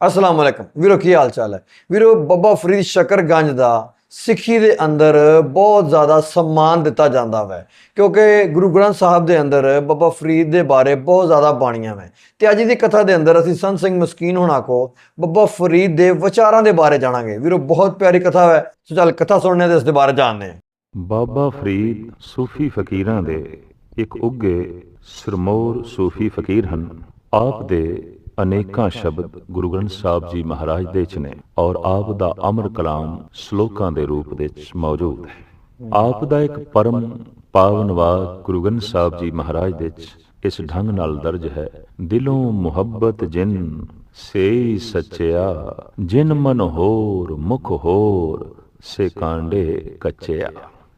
ਅਸਲਾਮ ਵਾਲੇਕਮ ਵੀਰੋ, ਕੀ ਹਾਲ ਚਾਲ ਹੈ? ਵੀਰੋ, ਬੱਬਾ ਫਰੀਦ ਸ਼ਕਰਗੰਜ ਦਾ ਸਿੱਖੀ ਦੇ ਅੰਦਰ ਬਹੁਤ ਜ਼ਿਆਦਾ ਸਨਮਾਨ ਦਿੱਤਾ ਜਾਂਦਾ ਹੈ ਕਿਉਂਕਿ ਗੁਰੂ ਗ੍ਰੰਥ ਸਾਹਿਬ ਦੇ ਅੰਦਰ ਬੱਬਾ ਫਰੀਦ ਦੇ ਬਾਰੇ ਬਹੁਤ ਜ਼ਿਆਦਾ ਬਾਣੀਆਂ ਹੈ ਤੇ ਅੱਜ ਦੀ ਕਥਾ ਦੇ ਅੰਦਰ ਅਸੀਂ ਸੰਤ ਸਿੰਘ ਮਸਕੀਨ ਹੋਣਾ ਕੋ ਬੱਬਾ ਫਰੀਦ ਦੇ ਵਿਚਾਰਾਂ ਦੇ ਬਾਰੇ ਜਾਣਾਂਗੇ। ਵੀਰੋ, ਬਹੁਤ ਪਿਆਰੀ ਕਥਾ ਹੈ ਸੋ ਚੱਲ, ਕਥਾ ਸੁਣਨੇ ਤੇ ਇਸ ਦੇ ਬਾਰੇ ਜਾਣਦੇ ਹਾਂ। ਬਾਬਾ ਫਰੀਦ ਸੂਫੀ ਫਕੀਰਾਂ ਦੇ ਇੱਕ ਉੱਗੇ ਸਰਮੌਰ ਸੂਫੀ ਫਕੀਰ ਹਨ। ਆਪ ਦੇ ਅਨੇਕਾਂ ਸ਼ਬਦ ਗੁਰੂ ਗ੍ਰੰਥ ਸਾਹਿਬ ਜੀ ਮਹਾਰਾਜ ਦੇ ਚ ਨੇ ਔਰ ਆਪ ਦਾ ਅਮਰ ਕਲਾਮ ਸ਼ਲੋਕਾਂ ਦੇ ਰੂਪ ਵਿੱਚ ਮੌਜੂਦ ਹੈ। ਆਪ ਦਾ ਇੱਕ ਪਰਮ ਪਾਵਨ ਵਾਕ ਗੁਰੂ ਗ੍ਰੰਥ ਸਾਹਿਬ ਜੀ ਮਹਾਰਾਜ ਦੇ ਚ ਇਸ ਢੰਗ ਨਾਲ ਦਰਜ ਹੈ, ਦਿਲੋਂ ਮੁਹੱਬਤ ਜਿਨ ਸੇ ਸੱਚਿਆ, ਜਿਨ ਮਨ ਹੋਰ ਮੁਖ ਹੋਰ, ਸੇ ਕਾਂਡੇ ਕੱਚਿਆ।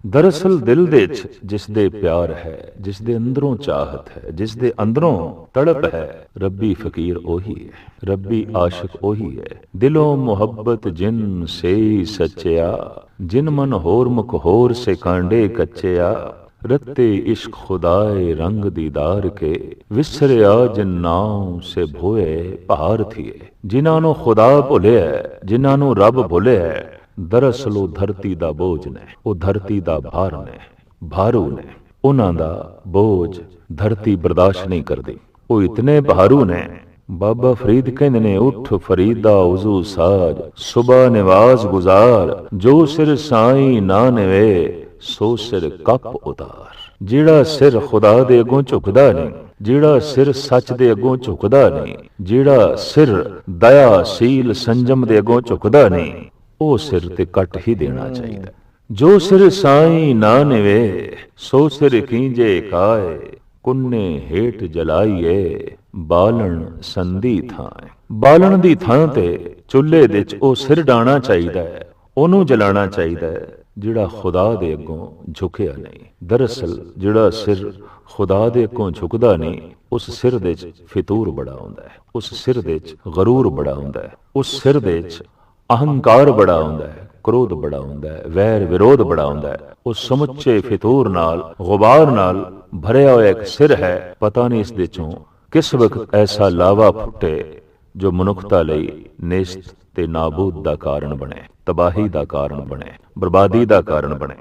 ਦਰਅਸਲ ਦਿਲ ਦੇ ਵਿੱਚ ਜਿਸ ਦੇ ਪਿਆਰ ਹੈ ਜਿਸ ਦੇ ਅੰਦਰੋਂ ਚਾਹਤ ਹੈ ਜਿਸ ਦੇ ਅੰਦਰੋਂ ਤੜਪ ਹੈ, ਰੱਬੀ ਫਕੀਰ ਉਹੀ ਹੈ, ਰੱਬੀ ਆਸ਼ਿਕ ਉਹੀ ਹੈ। ਦਿਲੋਂ ਮੁਹੱਬਤ ਜਿਨ ਸੇ ਸੱਚਿਆ, ਜਿਨ ਮਨ ਹੋਰ ਮੁਖ ਹੋਰ ਸੇ ਕਾਂਡੇ ਕੱਚਿਆ, ਰਤੇ ਇਸ਼ਕ ਖੁਦਾਏ ਰੰਗ ਦੀਦਾਰ ਕੇ, ਵਿਸਰਿਆ ਜਿਨ ਨਾਮ ਸੇ ਭੋਏ ਭਾਰ ਥੀਏ। ਜਿਨ੍ਹਾਂ ਨੂੰ ਖੁਦਾ ਭੁੱਲਿਆ ਜਿਨ੍ਹਾਂ ਨੂੰ ਰੱਬ ਭੁੱਲਿਆ ਦਰਅਸਲ ਉਹ ਧਰਤੀ ਦਾ ਬੋਝ ਨੇ, ਉਹ ਧਰਤੀ ਦਾ ਭਾਰ ਨੇ, ਭਾਰੂ ਨੇ, ਉਹਨਾਂ ਦਾ ਬੋਝ ਧਰਤੀ ਬਰਦਾਸ਼ਤ ਨਹੀਂ ਕਰਦੀ। ਉਹ ਇਤਨੇ ਭਾਰੂ ਨੇ, ਬਾਬਾ ਫਰੀਦ ਕਹਿੰਦੇ ਨੇ, ਉੱਠ ਫਰੀਦਾ ਉਜ਼ੂ ਸਾਜ ਸੁਬਾ ਨਿਵਾਜ਼ ਗੁਜ਼ਾਰ, ਜੋ ਸਿਰ ਸਾਈ ਨਾ ਨਵੇ, ਸੋ ਸਿਰ ਕੱਪ ਉਤਾਰ। ਜਿਹੜਾ ਸਿਰ ਖੁਦਾ ਦੇ ਅੱਗੋਂ ਝੁਕਦਾ ਨਹੀਂ, ਜਿਹੜਾ ਸਿਰ ਸੱਚ ਦੇ ਅੱਗੋਂ ਝੁਕਦਾ ਨਹੀਂ, ਜਿਹੜਾ ਸਿਰ ਦਇਆ ਸੀਲ ਸੰਜਮ ਦੇ ਅੱਗੋਂ ਝੁਕਦਾ ਨਹੀਂ ਉਹ ਸਿਰ ਤੇ ਕੱਟ ਹੀ ਦੇਣਾ ਚਾਹੀਦਾ। ਜੋ ਸਿਰ ਸਾਈ ਨਾ ਨਿਵੇ ਸੋ ਸਿਰ ਕੀਂਜੇ ਕਾਏ ਕੁੰਨੇ ਹੇਠ ਜਲਾਈਏ ਬਾਲਣ ਸੰਧੀ ਥਾਂ। ਬਾਲਣ ਦੀ ਥਾਂ ਤੇ ਚੁੱਲ੍ਹੇ ਦੇ ਵਿੱਚ ਉਹ ਸਿਰ ਡਾਣਾ ਚਾਹੀਦਾ ਹੈ ਉਹਨੂੰ ਜਲਾਣਾ ਚਾਹੀਦਾ ਹੈ ਜਿਹੜਾ ਖੁਦਾ ਦੇ ਅੱਗੋਂ ਝੁਕਿਆ ਨਹੀਂ। ਦਰਅਸਲ ਜਿਹੜਾ ਸਿਰ ਖੁਦਾ ਦੇ ਅੱਗੋਂ ਝੁਕਦਾ ਨਹੀਂ ਉਸ ਸਿਰ ਦੇ ਵਿੱਚ ਫਿਤੂਰ ਬੜਾ ਹੁੰਦਾ ਹੈ ਉਸ ਸਿਰ ਦੇ ਵਿੱਚ ਗਰੂਰ ਬੜਾ ਹੁੰਦਾ ਹੈ ਉਸ ਸਿਰ ਦੇ ਵਿੱਚ ਅਹੰਕਾਰ ਬੜਾ ਹੁੰਦਾ ਹੈ, ਕ੍ਰੋਧ ਬੜਾ ਹੁੰਦਾ ਹੈ, ਵੈਰ ਵਿਰੋਧ ਬੜਾ ਹੁੰਦਾ ਹੈ। ਉਹ ਸਮੁੱਚੇ ਫਿਤੂਰ ਨਾਲ, ਗੁਬਾਰ ਨਾਲ ਭਰਿਆ ਹੋਇਆ ਇੱਕ ਸਿਰ ਹੈ, ਪਤਾ ਨਹੀਂ ਇਸ ਦੇ ਚੋਂ ਕਿਸ ਵਕਤ ਐਸਾ ਲਾਵਾ ਫੁੱਟੇ ਜੋ ਮਨੁੱਖਤਾ ਲਈ ਨਿਸ਼ਤ ਤੇ ਨਾਬੂਦ ਦਾ ਕਾਰਨ ਬਣੇ, ਤਬਾਹੀ ਦਾ ਕਾਰਨ ਬਣੇ, ਬਰਬਾਦੀ ਦਾ ਕਾਰਨ ਬਣੇ।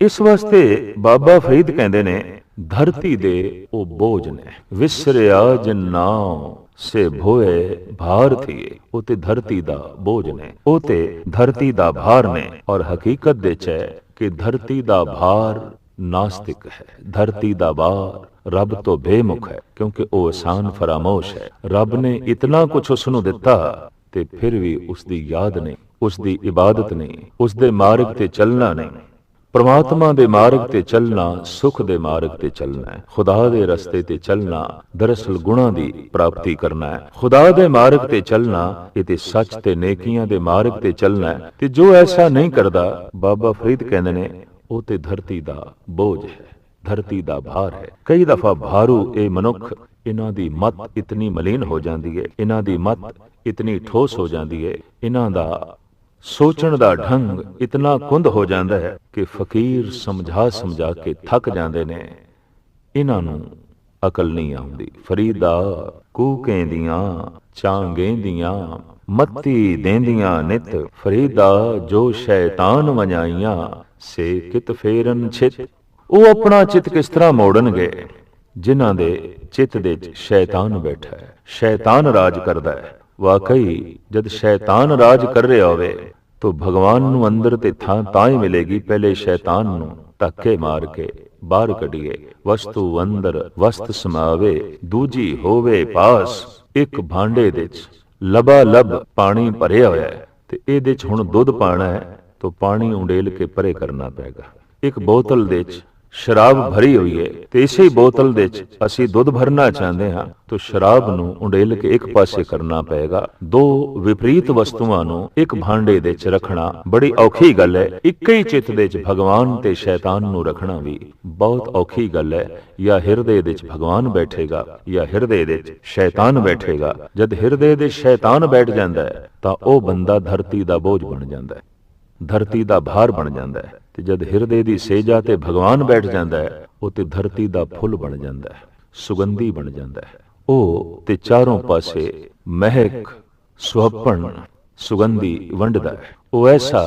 ਇਸ ਵਾਸਤੇ ਬਾਬਾ ਫਰੀਦ ਕਹਿੰਦੇ ਨੇ, ਧਰਤੀ ਦੇ ਉਹ ਬੋਝ ਨੇ, ਵਿਸਰਿਆ ਜਿਨ ਨਾਮ ਸੇ ਭੋਏ ਭਾਰ ਥੀਏ ਉਹ ਧਰਤੀ ਦਾ ਬੋਝ ਨੇ। ਉਹ ਧਰਤੀ ਦਾ ਭਾਰ ਨੇ ਔਰ ਹਕੀਕਤ ਦੇ ਚ ਕਿ ਧਰਤੀ ਦਾ ਭਾਰ ਨਾਸਤਿਕ ਹੈ। ਧਰਤੀ ਦਾ ਭਾਰ ਰੱਬ ਤੋਂ ਬੇਮੁਖ ਹੈ, ਕਿਉਂਕਿ ਉਹ ਆਸਾਨ ਫਰਾਮੋਸ਼ ਹੈ। ਰੱਬ ਨੇ ਇਤਨਾ ਕੁਝ ਉਸ ਨੂੰ ਦਿੱਤਾ ਤੇ ਫਿਰ ਵੀ ਉਸ ਦੀ ਯਾਦ ਨਹੀਂ ਉਸ ਦੀ ਇਬਾਦਤ ਨਹੀਂ ਉਸ ਦੇ ਮਾਰਗ ਤੇ ਚੱਲਣਾ ਨਹੀਂ। ਪ੍ਰਮਾਤਮਾ ਦੇ ਮਾਰਗ ਤੇ ਚੱਲਣਾ, ਸੁਖ ਦੇ ਮਾਰਗ ਤੇ ਚੱਲਣਾ ਹੈ। ਖੁਦਾ ਦੇ ਰਸਤੇ ਤੇ ਚੱਲਣਾ, ਦਰਅਸਲ ਗੁਣਾ ਦੀ ਪ੍ਰਾਪਤੀ ਕਰਨਾ ਹੈ। ਖੁਦਾ ਦੇ ਮਾਰਗ ਤੇ ਚੱਲਣਾ, ਇਹ ਤੇ ਸੱਚ ਤੇ ਨੇਕੀਆਂ ਦੇ ਮਾਰਗ ਤੇ ਚੱਲਣਾ ਹੈ। ਤੇ ਜੋ ਐਸਾ ਨਹੀਂ ਕਰਦਾ, ਬਾਬਾ ਫਰੀਦ ਕਹਿੰਦੇ ਨੇ, ਉਹ ਤੇ ਧਰਤੀ ਦਾ ਬੋਝ ਹੈ, ਧਰਤੀ ਦਾ ਭਾਰ ਹੈ। ਕਈ ਦਫਾ ਭਾਰੂ ਇਹ ਮਨੁੱਖ, ਇਹਨਾਂ ਦੀ ਮਤ ਇਤਨੀ ਮਲੀਨ ਹੋ ਜਾਂਦੀ ਹੈ, ਇਹਨਾਂ ਦੀ ਮਤ ਇਤਨੀ ਠੋਸ ਹੋ ਜਾਂਦੀ ਹੈ, ਇਹਨਾਂ ਦਾ ਸੋਚਣ ਦਾ ਢੰਗ ਇਤਨਾ ਕੁੰਦ ਹੋ ਜਾਂਦਾ ਹੈ ਕਿ ਫਕੀਰ ਸਮਝਾ ਸਮਝਾ ਕੇ ਥੱਕ ਜਾਂਦੇ ਨੇ। ਇਹਨਾਂ ਨੂੰ ਅਕਲ ਨਹੀਂ ਆਉਂਦੀ। ਫਰੀਦਾ ਕੂਕੇਂਦੀਆਂ ਚਾਂਗੇਂਦੀਆਂ ਮੱਤੀ ਦੇਂਦੀਆਂ ਨਿਤ। ਫਰੀਦਾ, ਜੋ ਸ਼ੈਤਾਨ ਵਜਾਈਆਂ, ਸੇ ਕਿਤ ਫੇਰਨ ਛਿਤ। ਉਹ ਆਪਣਾ ਚਿਤ ਕਿਸ ਤਰ੍ਹਾਂ ਮੋੜਨਗੇ? ਜਿਨ੍ਹਾਂ ਦੇ ਚਿੱਤ ਦੇ ਵਿੱਚ ਸ਼ੈਤਾਨ ਬੈਠਾ ਹੈ। ਸ਼ੈਤਾਨ ਰਾਜ ਕਰਦਾ ਹੈ। ਵਾਕਈ, ਜਦ ਸ਼ੈਤਾਨ ਰਾਜ ਕਰ ਰਿਹਾ ਹੋਵੇ, ਤਾਂ ਭਗਵਾਨ ਨੂੰ ਅੰਦਰ ਤੇ ਥਾਂ ਤਾਂ ਹੀ ਮਿਲੇਗੀ, ਪਹਿਲੇ ਸ਼ੈਤਾਨ ਨੂੰ ਧੱਕੇ ਮਾਰ ਕੇ ਬਾਹਰ ਕੱਢੀਏ। ਵਸਤੂ ਅੰਦਰ ਵਸਤ ਸਮਾਵੇ, ਦੂਜੀ ਹੋਵੇ ਪਾਸ, ਇੱਕ ਭਾਂਡੇ ਦੇ ਵਿੱਚ ਲਬਾ ਲਬ ਪਾਣੀ ਭਰਿਆ ਹੋਇਆ ਹੈ, ਤੇ ਇਹਦੇ ਚ ਹੁਣ ਦੁੱਧ ਪਾਣਾ ਹੈ, ਤਾਂ ਪਾਣੀ ਉਡੇਲ ਕੇ ਪਰੇ ਕਰਨਾ ਪਏਗਾ। ਇੱਕ ਬੋਤਲ ਦੇ ਵਿੱਚ ਸ਼ਰਾਬ ਭਰੀ ਹੋਈ ਹੈ ਤੇ ਇਸੇ ਬੋਤਲ ਦੇ ਵਿੱਚ ਅਸੀਂ ਦੁੱਧ ਭਰਨਾ ਚਾਹੁੰਦੇ ਹਾਂ, ਤਾਂ ਸ਼ਰਾਬ ਨੂੰ ਉਡੇਲ ਕੇ ਇੱਕ ਪਾਸੇ ਕਰਨਾ ਪਏਗਾ। ਦੋ ਵਿਪਰੀਤ ਵਸਤੂਆਂ ਨੂੰ ਇੱਕ ਭਾਂਡੇ ਦੇ ਵਿੱਚ ਰੱਖਣਾ ਬੜੀ ਔਖੀ ਗੱਲ ਹੈ ਇੱਕ ਹੀ ਚਿੱਤ ਦੇ ਵਿੱਚ ਭਗਵਾਨ ਤੇ ਸ਼ੈਤਾਨ ਨੂੰ ਰੱਖਣਾ ਵੀ ਬਹੁਤ ਔਖੀ ਗੱਲ ਹੈ ਜਾਂ ਹਿਰਦੇ ਦੇ ਵਿੱਚ ਭਗਵਾਨ ਬੈਠੇਗਾ, ਜਾਂ ਹਿਰਦੇ ਦੇ ਵਿੱਚ ਸ਼ੈਤਾਨ ਬੈਠੇਗਾ। ਜਦ ਹਿਰਦੇ ਦੇ ਸ਼ੈਤਾਨ ਬੈਠ ਜਾਂਦਾ ਹੈ ਤਾਂ ਉਹ ਬੰਦਾ ਧਰਤੀ ਦਾ ਬੋਝ ਬਣ ਜਾਂਦਾ ਹੈ ਧਰਤੀ ਦਾ ਭਾਰ ਬਣ ਜਾਂਦਾ ਹੈ ਤੇ ਜਦ ਹਿਰਦੇ ਦੀ ਸੇਜਾ ਤੇ ਭਗਵਾਨ ਬੈਠ ਜਾਂਦਾ ਹੈ, ਉਹ ਤੇ ਧਰਤੀ ਦਾ ਫੁੱਲ ਬਣ ਜਾਂਦਾ ਹੈ, ਸੁਗੰਧੀ ਬਣ ਜਾਂਦਾ ਹੈ। ਉਹ ਤੇ ਚਾਰੋਂ ਪਾਸੇ ਮਹਿਕ, ਸੁਹੱਪਣ, ਸੁਗੰਧੀ ਵੰਡਦਾ ਹੈ। ਉਹ ਐਸਾ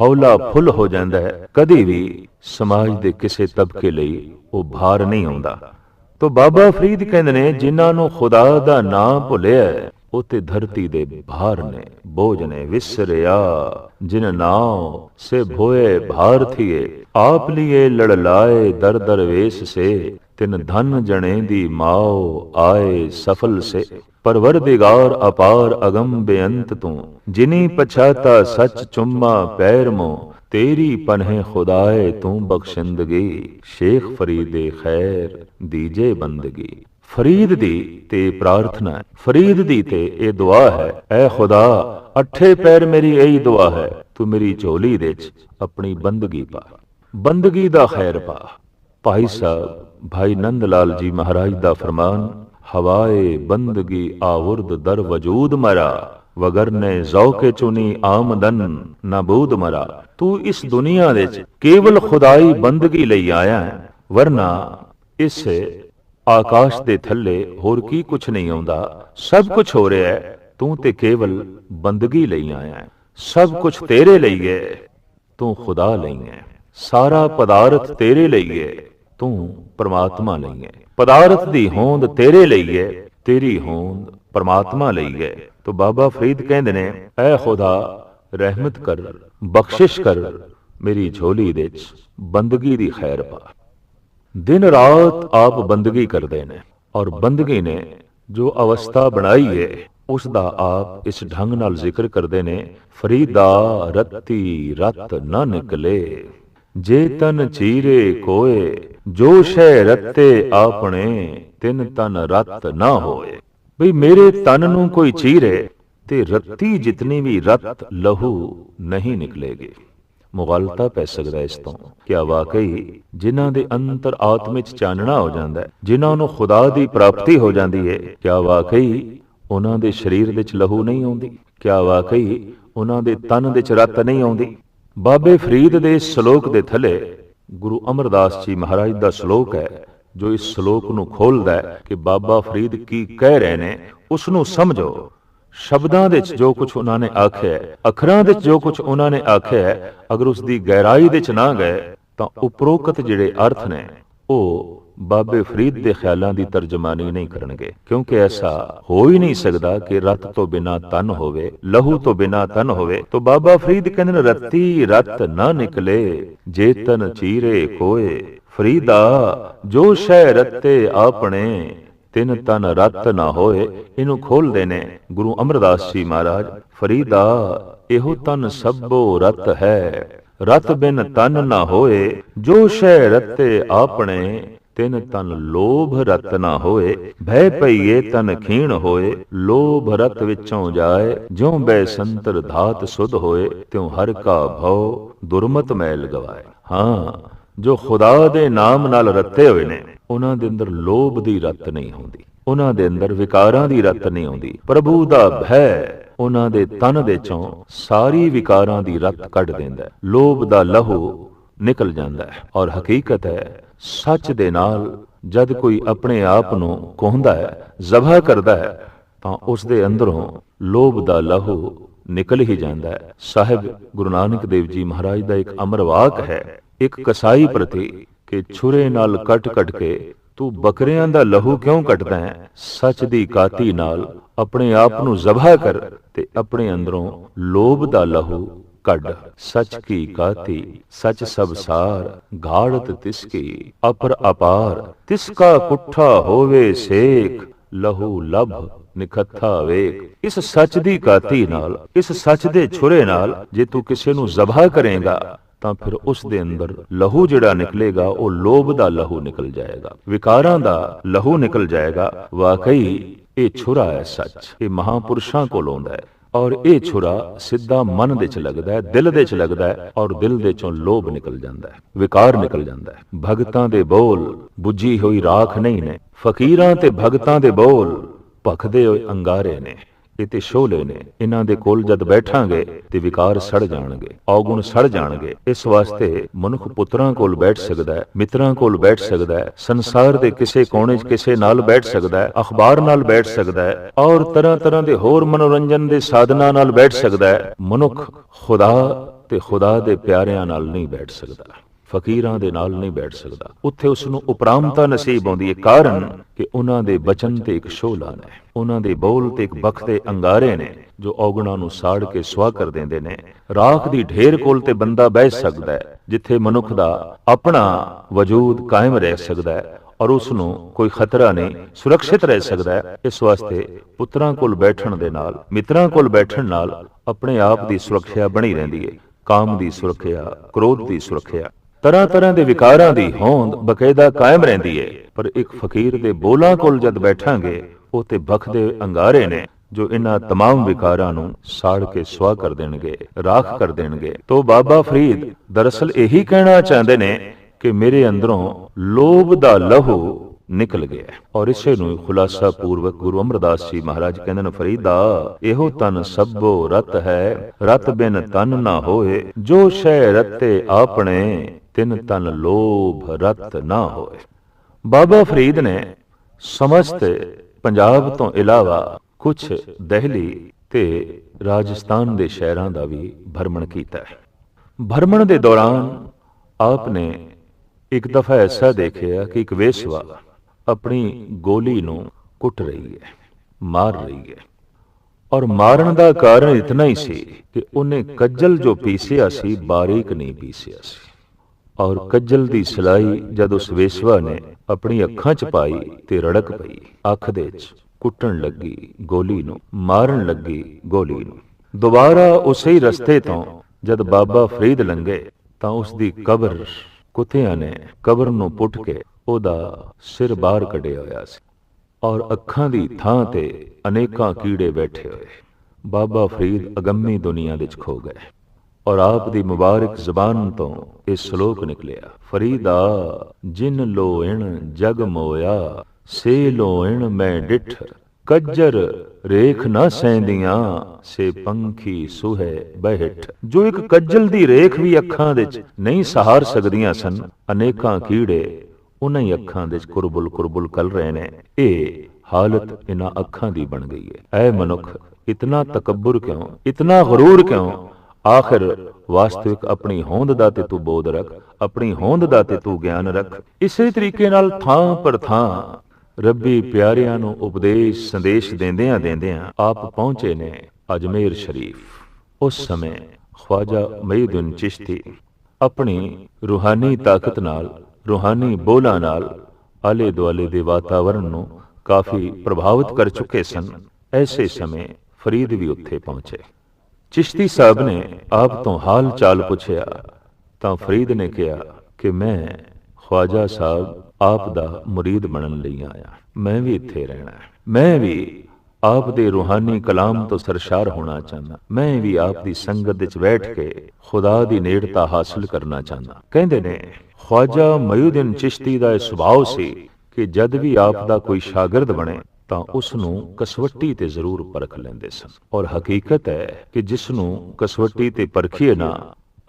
ਹੌਲਾ ਫੁੱਲ ਹੋ ਜਾਂਦਾ ਹੈ, ਕਦੀ ਵੀ ਸਮਾਜ ਦੇ ਕਿਸੇ ਤਬਕੇ ਲਈ ਉਹ ਭਾਰ ਨਹੀਂ ਆਉਂਦਾ। ਤੋ ਬਾਬਾ ਫਰੀਦ ਕਹਿੰਦੇ ਨੇ, ਜਿਨ੍ਹਾਂ ਨੂੰ ਖੁਦਾ ਦਾ ਨਾਮ ਭੁੱਲਿਆ ਹੈ, ਧਰਤੀ ਦੇ ਭਾਰ ਨੇ ਬੋਝ ਨੇ ਵਿਸਰਿਆ ਜਿਨ ਨਾਮ ਸੇ ਭੋਏ ਭਾਰ ਆਪ ਲਿਏ ਲੜ ਦਰ ਦਰ ਸੇ ਤਿਨ ਧਨ ਜਣੇ ਦੀ ਮਾਓ ਆਏ ਸਫਲ ਸੇ। ਪਰਵਰਦਿਗਾਰ ਅਪਾਰ ਅਗੰਮ ਬੇਅੰਤ ਤੂੰ ਜਿਨੀ ਪਛਾਤਾ ਸੱਚ ਚੁੰਮਾ ਪੈਰ ਮੋ ਤੇਰੀ ਪਨਹਿ ਖੁਦਾਏ ਤੂੰ ਬਖਸ਼ਿੰਦਗੀ ਸ਼ੇਖ ਫਰੀਦੇ ਖੈਰ ਦੀਜੇ ਬੰਦਗੀ। ਫਰੀਦ ਦੀ ਤੇ ਪ੍ਰਾਰਥਨਾ ਹੈ। ਫਰੀਦ ਦੀ ਤੇ ਇਹ ਦੁਆ ਹੈ, ਐ ਖੁਦਾ, ਅੱਠੇ ਪੈਰ ਮੇਰੀ ਇਹੀ ਦੁਆ ਹੈ, ਤੂੰ ਮੇਰੀ ਝੋਲੀ ਦੇ ਚ ਆਪਣੀ ਬੰਦਗੀ ਪਾ। ਬੰਦਗੀ ਦਾ ਖੈਰ ਪਾ। ਭਾਈ ਸਾਹਿਬ, ਭਾਈ ਨੰਦ ਲਾਲ ਜੀ ਮਹਾਰਾਜ ਦਾ ਫਰਮਾਨ, ਹਵਾਏ ਬੰਦਗੀ ਆਵਰਦ ਦਰ ਵਜੂਦ ਮਰਾ ਵਗਰਨੇ ਜ਼ੌਕੇ ਚੁਨੀ ਆਮਦਨ ਨਬੂਦ ਮਰਾ। ਤੂੰ ਇਸ ਦੁਨੀਆ ਦੇ ਚ ਕੇਵਲ ਖੁਦਾਈ ਬੰਦਗੀ ਲਈ ਆਇਆ ਹੈ, ਵਰਨਾ ਇਸ ਆਕਾਸ਼ ਦੇ ਥੱਲੇ ਹੋਰ ਕੀ ਕੁਝ ਨਹੀਂ ਆਉਂਦਾ, ਸਭ ਕੁਝ ਹੋ ਰਿਹਾ ਹੈ, ਤੂੰ ਤੇ ਕੇਵਲ ਬੰਦਗੀ ਲਈ ਆਇਆ ਹੈ। ਸਭ ਕੁਝ ਤੇਰੇ ਲਈ ਹੈ, ਤੂੰ ਖੁਦਾ ਲਈ ਹੈ। ਸਾਰਾ ਪਦਾਰਥ ਤੇਰੇ ਲਈ ਹੈ, ਤੂੰ ਪਰਮਾਤਮਾ ਲਈ ਹੈ। ਪਦਾਰਥ ਦੀ ਹੋਂਦ ਤੇਰੇ ਲਈ ਹੈ, ਤੇਰੀ ਹੋਂਦ ਪਰਮਾਤਮਾ ਲਈ ਹੈ। ਤੋ ਬਾਬਾ ਫਰੀਦ ਕਹਿੰਦੇ ਨੇ, ਐ ਖੁਦਾ, ਰਹਿਮਤ ਕਰ, ਬਖਸ਼ਿਸ਼ ਕਰ ਮੇਰੀ ਝੋਲੀ ਦੇ ਵਿੱਚ, ਬੰਦਗੀ ਦੀ ਖੈਰ ਪਾ। ਦਿਨ ਰਾਤ ਆਪ ਬੰਦਗੀ ਕਰਦੇ ਨੇ ਔਰ ਬੰਦਗੀ ਨੇ ਜੋ ਅਵਸਥਾ ਬਣਾਈ ਹੈ ਉਸ ਦਾ ਆਪ ਇਸ ਢੰਗ ਨਾਲ ਜ਼ਿਕਰ ਕਰਦੇ ਨੇ, ਫਰੀਦਾ ਰਤੀ ਰਤ ਨਾ ਨਿਕਲੇ, ਜੇ ਤਨ ਚੀਰੇ ਕੋਏ, ਜੋ ਸ਼ੈ ਰਤੇ ਆਪਣੇ, ਤਿੰਨ ਤਨ ਰਤ ਨਾ ਹੋਏ। ਬਈ ਮੇਰੇ ਤਨ ਨੂੰ ਕੋਈ ਚੀਰੇ, ਤੇ ਰੱਤੀ ਜਿਤਨੀ ਵੀ ਰਤ ਲਹੂ ਨਹੀਂ ਨਿਕਲੇਗੀ। ਮੁਗਲਤਾ ਪੈ ਸਕਦਾ ਇਸ ਤੋਂ। ਕਿ ਵਾਕਈ, ਜਿਨ੍ਹਾਂ ਦੇ ਅੰਤਰ ਆਤਮ ਚਾਨਣਾ ਹੋ ਜਾਂਦਾ ਹੈ, ਜਿਨ੍ਹਾਂ ਨੂੰ ਖੁਦਾ ਦੀ ਪ੍ਰਾਪਤੀ ਹੋ ਜਾਂਦੀ ਹੈ ਕਿ ਵਾਕਈ, ਉਹਨਾਂ ਦੇ ਸਰੀਰ ਵਿੱਚ ਲਹੂ ਨਹੀਂ ਆਉਂਦੀ। ਕਿ ਵਾਕਈ, ਉਹਨਾਂ ਦੇ ਤਨ ਵਿੱਚ ਰਤ ਨਹੀਂ ਆਉਂਦੀ। ਬਾਬੇ ਫਰੀਦ ਦੇ ਸ਼ਲੋਕ ਦੇ ਥੱਲੇ ਗੁਰੂ ਅਮਰਦਾਸ ਜੀ ਮਹਾਰਾਜ ਦਾ ਸ਼ਲੋਕ ਹੈ, ਜੋ ਇਸ ਸ਼ਲੋਕ ਨੂੰ ਖੋਲਦਾ ਹੈ ਕਿ ਬਾਬਾ ਫਰੀਦ ਕੀ ਕਹਿ ਰਹੇ ਨੇ ਉਸ ਨੂੰ ਸਮਝੋ। ਸ਼ਬਦਾਂ ਦੇ ਵਿੱਚ ਜੋ ਕੁਝ ਉਹਨਾਂ ਨੇ ਆਖਿਆ ਹੈ, ਅੱਖਰਾਂ ਦੇ ਵਿੱਚ ਜੋ ਕੁਝ ਉਹਨਾਂ ਨੇ ਆਖਿਆ ਹੈ, ਅਗਰ ਉਸ ਦੀ ਗਹਿਰਾਈ ਦੇ ਵਿੱਚ ਨਾ ਗਏ ਤਾਂ ਉਪਰੋਕਤ ਜਿਹੜੇ ਅਰਥ ਨੇ ਉਹ ਬਾਬੇ ਫਰੀਦ ਦੇ ਖਿਆਲਾਂ ਦੀ ਤਰਜਮਾਨੀ ਨਹੀਂ ਕਰਨਗੇ ਕਿਉਂਕਿ ਐਸਾ ਹੋ ਹੀ ਨਹੀਂ ਸਕਦਾ ਕਿ ਰਤ ਤੋਂ ਬਿਨਾ ਤਨ ਹੋਵੇ ਲਹੂ ਤੋਂ ਬਿਨਾ ਤਨ ਹੋਵੇ ਤਾਂ ਬਾਬਾ ਫਰੀਦ ਕਹਿੰਦੇ ਨੇ ਰਤੀ ਰਤ ਨਾ ਨਿਕਲੇ ਜੇ ਤਨ ਚੀਰੇ ਕੋਏ ਫਰੀਦਾ ਜੋ ਸ਼ੈ ਰਤੇ ਆਪਣੇ। ਤਿੰਨ ਤਨ ਰਤ ਨਾ ਹੋਏ, ਇਹਨੂੰ ਖੋਲਦੇ ਨੇ। ਗੁਰੂ ਅਮਰਦਾਸ ਜੀ ਮਹਾਰਾਜ, ਫਰੀਦਾ, ਇਹੋ ਤਨ ਸਭੋ ਰਤ ਹੈ। ਰਤ ਬਿਨ ਤਨ ਨਾ ਹੋਏ, ਜੋ ਸ਼ੈ ਰਤੇ ਆਪਣੇ, ਤਿਨ ਤਨ ਲੋਭ ਰਤ ਨਾ ਹੋਏ। ਭੈ ਪਈਏ ਤਨ ਖੀਣ ਹੋਏ, ਲੋਭ ਰਤ ਵਿੱਚੋਂ ਜਾਏ। ਜਿਉ ਬੈ ਸੰਤਰ ਧਾਤ ਸੁਧ ਹੋਏ, ਤਿਉ ਹਰ ਕਾ ਭਉ ਦੁਰਮਤ ਮੈਲ ਗਵਾਏ। ਹਾਂ, ਜੋ ਖੁਦਾ ਦੇ ਨਾਮ ਨਾਲ ਰੱਤੇ ਹੋਏ ਨੇ। ਉਹਨਾਂ ਦੇ ਅੰਦਰ ਲੋਭ ਦੀ ਰਤ ਨਹੀਂ ਹੁੰਦੀ, ਉਹਨਾਂ ਦੇ ਅੰਦਰ ਵਿਕਾਰਾਂ ਦੀ ਰਤ ਨਹੀਂ ਆਉਂਦੀ ਪ੍ਰਭੂ ਦਾ ਭੈ ਉਹਨਾਂ ਦੇ ਤਨ ਦੇ ਚੋਂ ਸਾਰੀ ਵਿਕਾਰਾਂ ਦੀ ਰਤ ਕੱਢ ਦਿੰਦਾ ਹੈ। ਲੋਭ ਦਾ ਲਹੂ ਨਿਕਲ ਜਾਂਦਾ ਹੈ ਔਰ ਹਕੀਕਤ ਹੈ, ਸੱਚ ਦੇ ਨਾਲ ਜਦ ਕੋਈ ਆਪਣੇ ਆਪ ਨੂੰ ਕੋਹੰਦਾ ਹੈ, ਜ਼ਬਹ ਕਰਦਾ ਹੈ, ਤਾਂ ਉਸ ਦੇ ਅੰਦਰੋਂ ਲੋਭ ਦਾ ਲਹੂ ਨਿਕਲ ਹੀ ਜਾਂਦਾ ਹੈ। ਸਾਹਿਬ ਗੁਰੂ ਨਾਨਕ ਦੇਵ ਜੀ ਮਹਾਰਾਜ ਦਾ ਇੱਕ ਅਮਰ ਵਾਕ ਹੈ, ਇੱਕ ਕਸਾਈ ਪ੍ਰਤੀ ਕਿ ਛੁਰੇ ਨਾਲ ਕੱਟ ਕੱਟ ਕੇ ਤੂੰ ਬੱਕਰਿਆਂ ਦਾ ਲਹੂ ਕਿਉਂ ਕੱਟਦਾ ਹੈ? ਸੱਚ ਦੀ ਕਾਤੀ ਨਾਲ ਆਪਣੇ ਆਪ ਨੂੰ ਜ਼ਬਹ ਕਰ ਤੇ ਆਪਣੇ ਅੰਦਰੋਂ ਲੋਭ ਦਾ ਲਹੂ ਕੱਢ। ਸੱਚ ਕੀ ਕਾਤੀ? ਸੱਚ ਸਭ ਸਾਰ ਘਾੜਤ ਤਿਸ ਕੀ ਅਪਰ ਅਪਾਰ। ਤਿਸ ਕਾ ਕੁੱਠਾ ਹੋਵੇ ਸੇਖ, ਲਹੂ ਲਭ ਨਿਖੱਥਾ ਵੇਖ। ਇਸ ਸੱਚ ਦੀ ਕਾਤੀ ਨਾਲ, ਇਸ ਸੱਚ ਦੇ ਛੁਰੇ ਨਾਲ ਜੇ ਤੂੰ ਕਿਸੇ ਨੂੰ ਜ਼ਬਹ ਕਰੇਗਾ ਤਾਂ ਫਿਰ ਉਸ ਦੇ ਅੰਦਰ ਲਹੂ ਜਿਹੜਾ ਨਿਕਲੇਗਾ ਉਹ ਲੋਭ ਦਾ ਲਹੂ ਨਿਕਲ ਜਾਏਗਾ। ਵਿਕਾਰਾਂ ਦਾ ਲਹੂ ਨਿਕਲ ਜਾਏਗਾ। ਵਾਕਈ ਇਹ ਛੁਰਾ ਹੈ ਸੱਚ। ਇਹ ਮਹਾਪੁਰਸ਼ਾਂ ਕੋਲ ਆਉਂਦਾ ਹੈ। ਔਰ ਇਹ ਛੁਰਾ ਸਿੱਧਾ ਮਨ ਦੇ ਚ ਲੱਗਦਾ ਹੈ ਦਿਲ ਦੇ ਚ ਲੱਗਦਾ ਹੈ ਔਰ ਦਿਲ ਦੇ ਚੋਂ ਲੋਭ ਨਿਕਲ ਜਾਂਦਾ ਹੈ। ਵਿਕਾਰ ਨਿਕਲ ਜਾਂਦਾ ਹੈ। ਭਗਤਾਂ ਦੇ ਬੋਲ ਬੁੱਝੀ ਹੋਈ ਰਾਖ ਨਹੀਂ ਨੇ। ਫਕੀਰਾਂ ਤੇ ਭਗਤਾਂ ਦੇ ਬੋਲ ਭਖਦੇ ਹੋਏ ਅੰਗਾਰੇ ਨੇ। ਇਹ ਤੇ ਸ਼ੋਲੇ ਨੇ ਇਹਨਾਂ ਦੇ ਕੋਲ ਜਦ ਬੈਠਾਂਗੇ ਤੇ ਵਿਕਾਰ ਸੜ ਜਾਣਗੇ, ਔਗੁਣ ਸੜ ਜਾਣਗੇ। ਇਸ ਵਾਸਤੇ ਮਨੁੱਖ ਪੁੱਤਰਾਂ ਕੋਲ ਬੈਠ ਸਕਦਾ ਹੈ, ਮਿੱਤਰਾਂ ਕੋਲ ਬੈਠ ਸਕਦਾ ਹੈ, ਸੰਸਾਰ ਦੇ ਕਿਸੇ ਕੋਨੇ 'ਚ ਕਿਸੇ ਨਾਲ ਬੈਠ ਸਕਦਾ ਹੈ, ਅਖਬਾਰ ਨਾਲ ਬੈਠ ਸਕਦਾ ਹੈ ਔਰ ਤਰ੍ਹਾਂ ਤਰ੍ਹਾਂ ਦੇ ਹੋਰ ਮਨੋਰੰਜਨ ਦੇ ਸਾਧਨਾਂ ਨਾਲ ਬੈਠ ਸਕਦਾ ਹੈ। ਮਨੁੱਖ ਖੁਦਾ ਤੇ ਖੁਦਾ ਦੇ ਪਿਆਰਿਆਂ ਨਾਲ ਨਹੀਂ ਬੈਠ ਸਕਦਾ। ਫਕੀਰਾਂ ਦੇ ਨਾਲ ਨਹੀਂ ਬੈਠ ਸਕਦਾ। ਉੱਥੇ ਉਸ ਨੂੰ ਉਪਰਾਮਤਾ ਨਸੀਬ ਆਉਂਦੀ ਹੈ, ਕਾਰਨ ਕਿ ਉਹਨਾਂ ਦੇ ਬਚਨ ਤੇ ਇੱਕ ਸ਼ੋਲਾ ਨੇ ਉਹਨਾਂ ਦੇ ਬੋਲ ਤੇ ਇੱਕ ਬਖਤੇ ਅੰਗਾਰੇ ਨੇ, ਜੋ ਔਗਣਾ ਨੂੰ ਸਾੜ ਕੇ ਸਵਾ ਕਰ ਦਿੰਦੇ ਨੇ। ਰਾਖ ਦੀ ਢੇਰ ਕੋਲ ਤੇ ਬੰਦਾ ਬਹਿ ਸਕਦਾ ਹੈ, ਜਿੱਥੇ ਮਨੁੱਖ ਦਾ ਆਪਣਾ ਵਜੂਦ ਕਾਇਮ ਰਹਿ ਸਕਦਾ ਹੈ ਔਰ ਉਸ ਨੂੰ ਕੋਈ ਖਤਰਾ ਨਹੀਂ, ਸੁਰੱਖਿਅਤ ਰਹਿ ਸਕਦਾ ਹੈ। ਇਸ ਵਾਸਤੇ ਪੁੱਤਰਾਂ ਕੋਲ ਬੈਠਣ ਦੇ ਨਾਲ, ਮਿੱਤਰਾਂ ਕੋਲ ਬੈਠਣ ਨਾਲ ਆਪਣੇ ਆਪ ਦੀ ਸੁਰੱਖਿਆ ਬਣੀ ਰਹਿੰਦੀ ਹੈ। ਕਾਮ ਦੀ ਸੁਰੱਖਿਆ, ਕ੍ਰੋਧ ਦੀ ਸੁਰੱਖਿਆ। ਤਰ੍ਹਾਂ ਤਰ੍ਹਾਂ ਦੇ ਵਿਕਾਰਾਂ ਦੀ ਹੋਂਦ ਬਕਾਇਦਾ ਕਾਇਮ ਰਹਿੰਦੀ ਹੈ ਪਰ ਇੱਕ ਫਕੀਰ ਦੇ ਬੋਲਾਂ ਕੋਲ ਜਦ ਬੈਠਾਂਗੇ ਉਹ ਤੇ ਬਖਦੇ ਅੰਗਾਰੇ ਨੇ ਜੋ ਇਹਨਾਂ तमाम ਵਿਕਾਰਾਂ ਨੂੰ ਸਾੜ ਕੇ ਸਵਾ ਕਰ ਦੇਣਗੇ ਰਾਖ ਕਰ ਦੇਣਗੇ ਤੋਂ ਬਾਬਾ ਫਰੀਦ ਦਰਅਸਲ ਇਹੀ ਕਹਿਣਾ ਚਾਹੁੰਦੇ ਨੇ ਕਿ ਮੇਰੇ ਅੰਦਰੋਂ ਲੋਭ ਦਾ ਲਹੂ ਨਿਕਲ ਗਿਆ ਹੈ। ਔਰ ਇਸੇ ਨੂੰ ਖੁਲਾਸਾ ਪੂਰਵਕ ਗੁਰੂ ਅਮਰਦਾਸ ਜੀ ਮਹਾਰਾਜ ਕਹਿੰਦੇ ਨੇ ਫਰੀਦਾ ਇਹੋ ਤਨ ਸਭੋ ਰਤ ਹੈ ਰਤ ਬਿਨ ਤਨ ਨਾ ਹੋਏ ਜੋ ਸ਼ੈ ਰਤੇ ਆਪਣੇ ਤਿਨ ਤਨ ਲੋਭ ਰਤ ਨਾ ਹੋਏ। ਬਾਬਾ ਫਰੀਦ ਨੇ ਸਮਸਤ ਪੰਜਾਬ ਤੋਂ ਇਲਾਵਾ ਕੁਝ ਦਹਿਲੀ ਤੇ ਰਾਜਸਥਾਨ ਦੇ ਸ਼ਹਿਰਾਂ ਦਾ ਵੀ ਭਰਮਣ ਕੀਤਾ ਹੈ। ਭਰਮਣ ਦੇ ਦੌਰਾਨ ਆਪ ਨੇ ਇੱਕ ਦਫਾ ਐਸਾ ਦੇਖਿਆ ਕਿ ਇੱਕ ਵੇਸ਼ਵਾ ਆਪਣੀ ਗੋਲੀ ਨੂੰ ਕੁੱਟ ਰਹੀ ਹੈ ਮਾਰ ਰਹੀ ਹੈ। ਔਰ ਮਾਰਨ ਦਾ ਕਾਰਨ ਇਤਨਾ ਹੀ ਸੀ ਕਿ ਉਹਨੇ ਕੱਜਲ ਜੋ ਪੀਸਿਆ ਸੀ ਬਾਰੀਕ ਨਹੀਂ ਪੀਸਿਆ ਸੀ। ਔਰ ਕੱਜਲ ਦੀ ਸਲਾਈ ਜਦ ਉਸ ਵੇਸ਼ਵਾ ਨੇ ਆਪਣੀ ਅੱਖਾਂ 'ਚ ਪਾਈ ਤੇ ਰੜਕ ਪਈ, ਅੱਖ ਦੇ 'ਚ ਕੁੱਟਣ ਲੱਗੀ, ਗੋਲੀ ਨੂੰ, ਮਾਰਨ ਲੱਗੀ, ਗੋਲੀ ਨੂੰ। ਦੁਬਾਰਾ ਉਸੇ ਹੀ ਰਸਤੇ ਤੋਂ ਜਦ ਬਾਬਾ ਫਰੀਦ ਲੰਘੇ ਤਾਂ ਉਸ ਦੀ ਕਬਰ ਕੁੱਤਿਆਂ ਨੇ ਕਬਰ ਨੂੰ ਪੁੱਟ ਕੇ ਉਹਦਾ ਸਿਰ ਬਾਹਰ ਕੱਢਿਆ ਹੋਇਆ ਸੀ ਔਰ ਅੱਖਾਂ ਦੀ ਥਾਂ ਤੇ ਅਨੇਕਾਂ ਕੀੜੇ ਬੈਠੇ ਹੋਏ। ਬਾਬਾ ਫਰੀਦ ਅਗੰਮੀ ਦੁਨੀਆ ਵਿੱਚ ਖੋ ਗਏ। ਔਰ ਆਪ ਦੀ ਮੁਬਾਰਕ ਜ਼ਬਾਨ ਤੋਂ ਇਹ ਸ਼ਲੋਕ ਨਿਕਲਿਆ, ਫਰੀਦਾ, ਜਿਨ ਲੋਇਣ ਜਗ ਮੋਇਆ, ਸੇ ਲੋਇਣ ਮੈਂ ਡਿਠ, ਕੱਜਰ ਰੇਖ ਨਾ ਸੈਂਦੀਆਂ, ਸੇ ਪੰਖੀ ਸੁਹੇ ਬਹਿਠ। ਜੋ ਇੱਕ ਕੱਜਲ ਦੀ ਰੇਖ ਵੀ ਅੱਖਾਂ ਵਿੱਚ ਨਹੀਂ ਸਹਾਰ ਸਕਦੀਆਂ ਸਨ, ਅਨੇਕਾਂ ਕੀੜੇ ਉਹਨਾਂ ਹੀ ਅੱਖਾਂ ਦੇ ਵਿੱਚ ਕੁਰਬੁਲ ਕੁਰਬੁਲ ਕਰ ਰਹੇ ਨੇ। ਇਹ ਹਾਲਤ ਇਹਨਾਂ ਅੱਖਾਂ ਦੀ ਬਣ ਗਈ ਹੈ। ਐ ਮਨੁੱਖ, ਇਤਨਾ ਤਕਬਰ ਕਿਉਂ, ਇਤਨਾ ਗਰੂਰ ਕਿਉਂ ਆਖਰ, ਵਾਸਤਵਿਕ ਆਪਣੀ ਹੋਂਦ ਦਾ ਤੇ ਤੂੰ ਬੋਧ ਰੱਖ, ਆਪਣੀ ਹੋਂਦ ਦਾ ਤੇ ਤੂੰ ਗਿਆਨ ਰੱਖ। ਇਸੇ ਤਰੀਕੇ ਨਾਲ ਥਾਂ ਪਰ ਥਾਂ ਰੱਬੀ ਪਿਆਰਿਆਂ ਨੂੰ ਉਪਦੇਸ਼, ਸੰਦੇਸ਼ ਦਿੰਦਿਆਂ ਦਿੰਦਿਆਂ ਆਪ ਪਹੁੰਚੇ ਨੇ ਅਜਮੇਰ ਸ਼ਰੀਫ। ਉਸ ਸਮੇਂ ਖਵਾਜਾ ਮਈਦੁਨ ਚਿਸ਼ਤੀ ਆਪਣੀ ਰੂਹਾਨੀ ਤਾਕਤ ਨਾਲ, ਰੂਹਾਨੀ ਬੋਲਾਂ ਨਾਲ ਆਲੇ ਦੁਆਲੇ ਦੇ ਵਾਤਾਵਰਣ ਨੂੰ ਕਾਫੀ ਪ੍ਰਭਾਵਿਤ ਕਰ ਚੁੱਕੇ ਸਨ। ਐਸੇ ਸਮੇਂ ਫਰੀਦ ਵੀ ਉੱਥੇ ਪਹੁੰਚੇ। ਚਿਸ਼ਤੀ ਸਾਹਿਬ ਨੇ ਆਪ ਤੋਂ ਹਾਲ ਚਾਲ ਪੁੱਛਿਆ, ਤਾਂ ਫਰੀਦ ਨੇ ਕਿਹਾ ਕਿ ਮੈਂ ਖਵਾਜਾ ਸਾਹਿਬ ਆਪ ਦਾ ਮੁਰੀਦ ਬਣਨ ਲਈ ਆਇਆ। ਮੈਂ ਵੀ ਇੱਥੇ ਰਹਿਣਾ ਮੈਂ ਵੀ ਆਪ ਦੇ ਰੂਹਾਨੀ ਕਲਾਮ ਤੋਂ ਸਰਸ਼ਾਰ ਹੋਣਾ ਚਾਹੁੰਦਾ। ਮੈਂ ਵੀ ਆਪ ਦੀ ਸੰਗਤ ਵਿੱਚ ਬੈਠ ਕੇ ਖੁਦਾ ਦੀ ਨੇੜਤਾ ਹਾਸਲ ਕਰਨਾ ਚਾਹੁੰਦਾ। ਕਹਿੰਦੇ ਨੇ, ਖਵਾਜਾ ਮਯੂਦੀਨ ਚਿਸ਼ਤੀ ਦਾ ਇਹ ਸੁਭਾਅ ਸੀ ਕਿ ਜਦ ਵੀ ਆਪ ਦਾ ਕੋਈ ਸ਼ਾਗਿਰਦ ਬਣੇ ਤਾਂ ਉਸ ਨੂੰ ਕਸਵੱਟੀ ਤੇ ਜ਼ਰੂਰ ਪਰਖ ਲੈਂਦੇ ਸਨ। ਔਰ ਹਕੀਕਤ ਹੈ ਕਿ ਜਿਸ ਨੂੰ ਕਸਵੱਟੀ ਤੇ ਪਰਖੀਏ ਨਾ,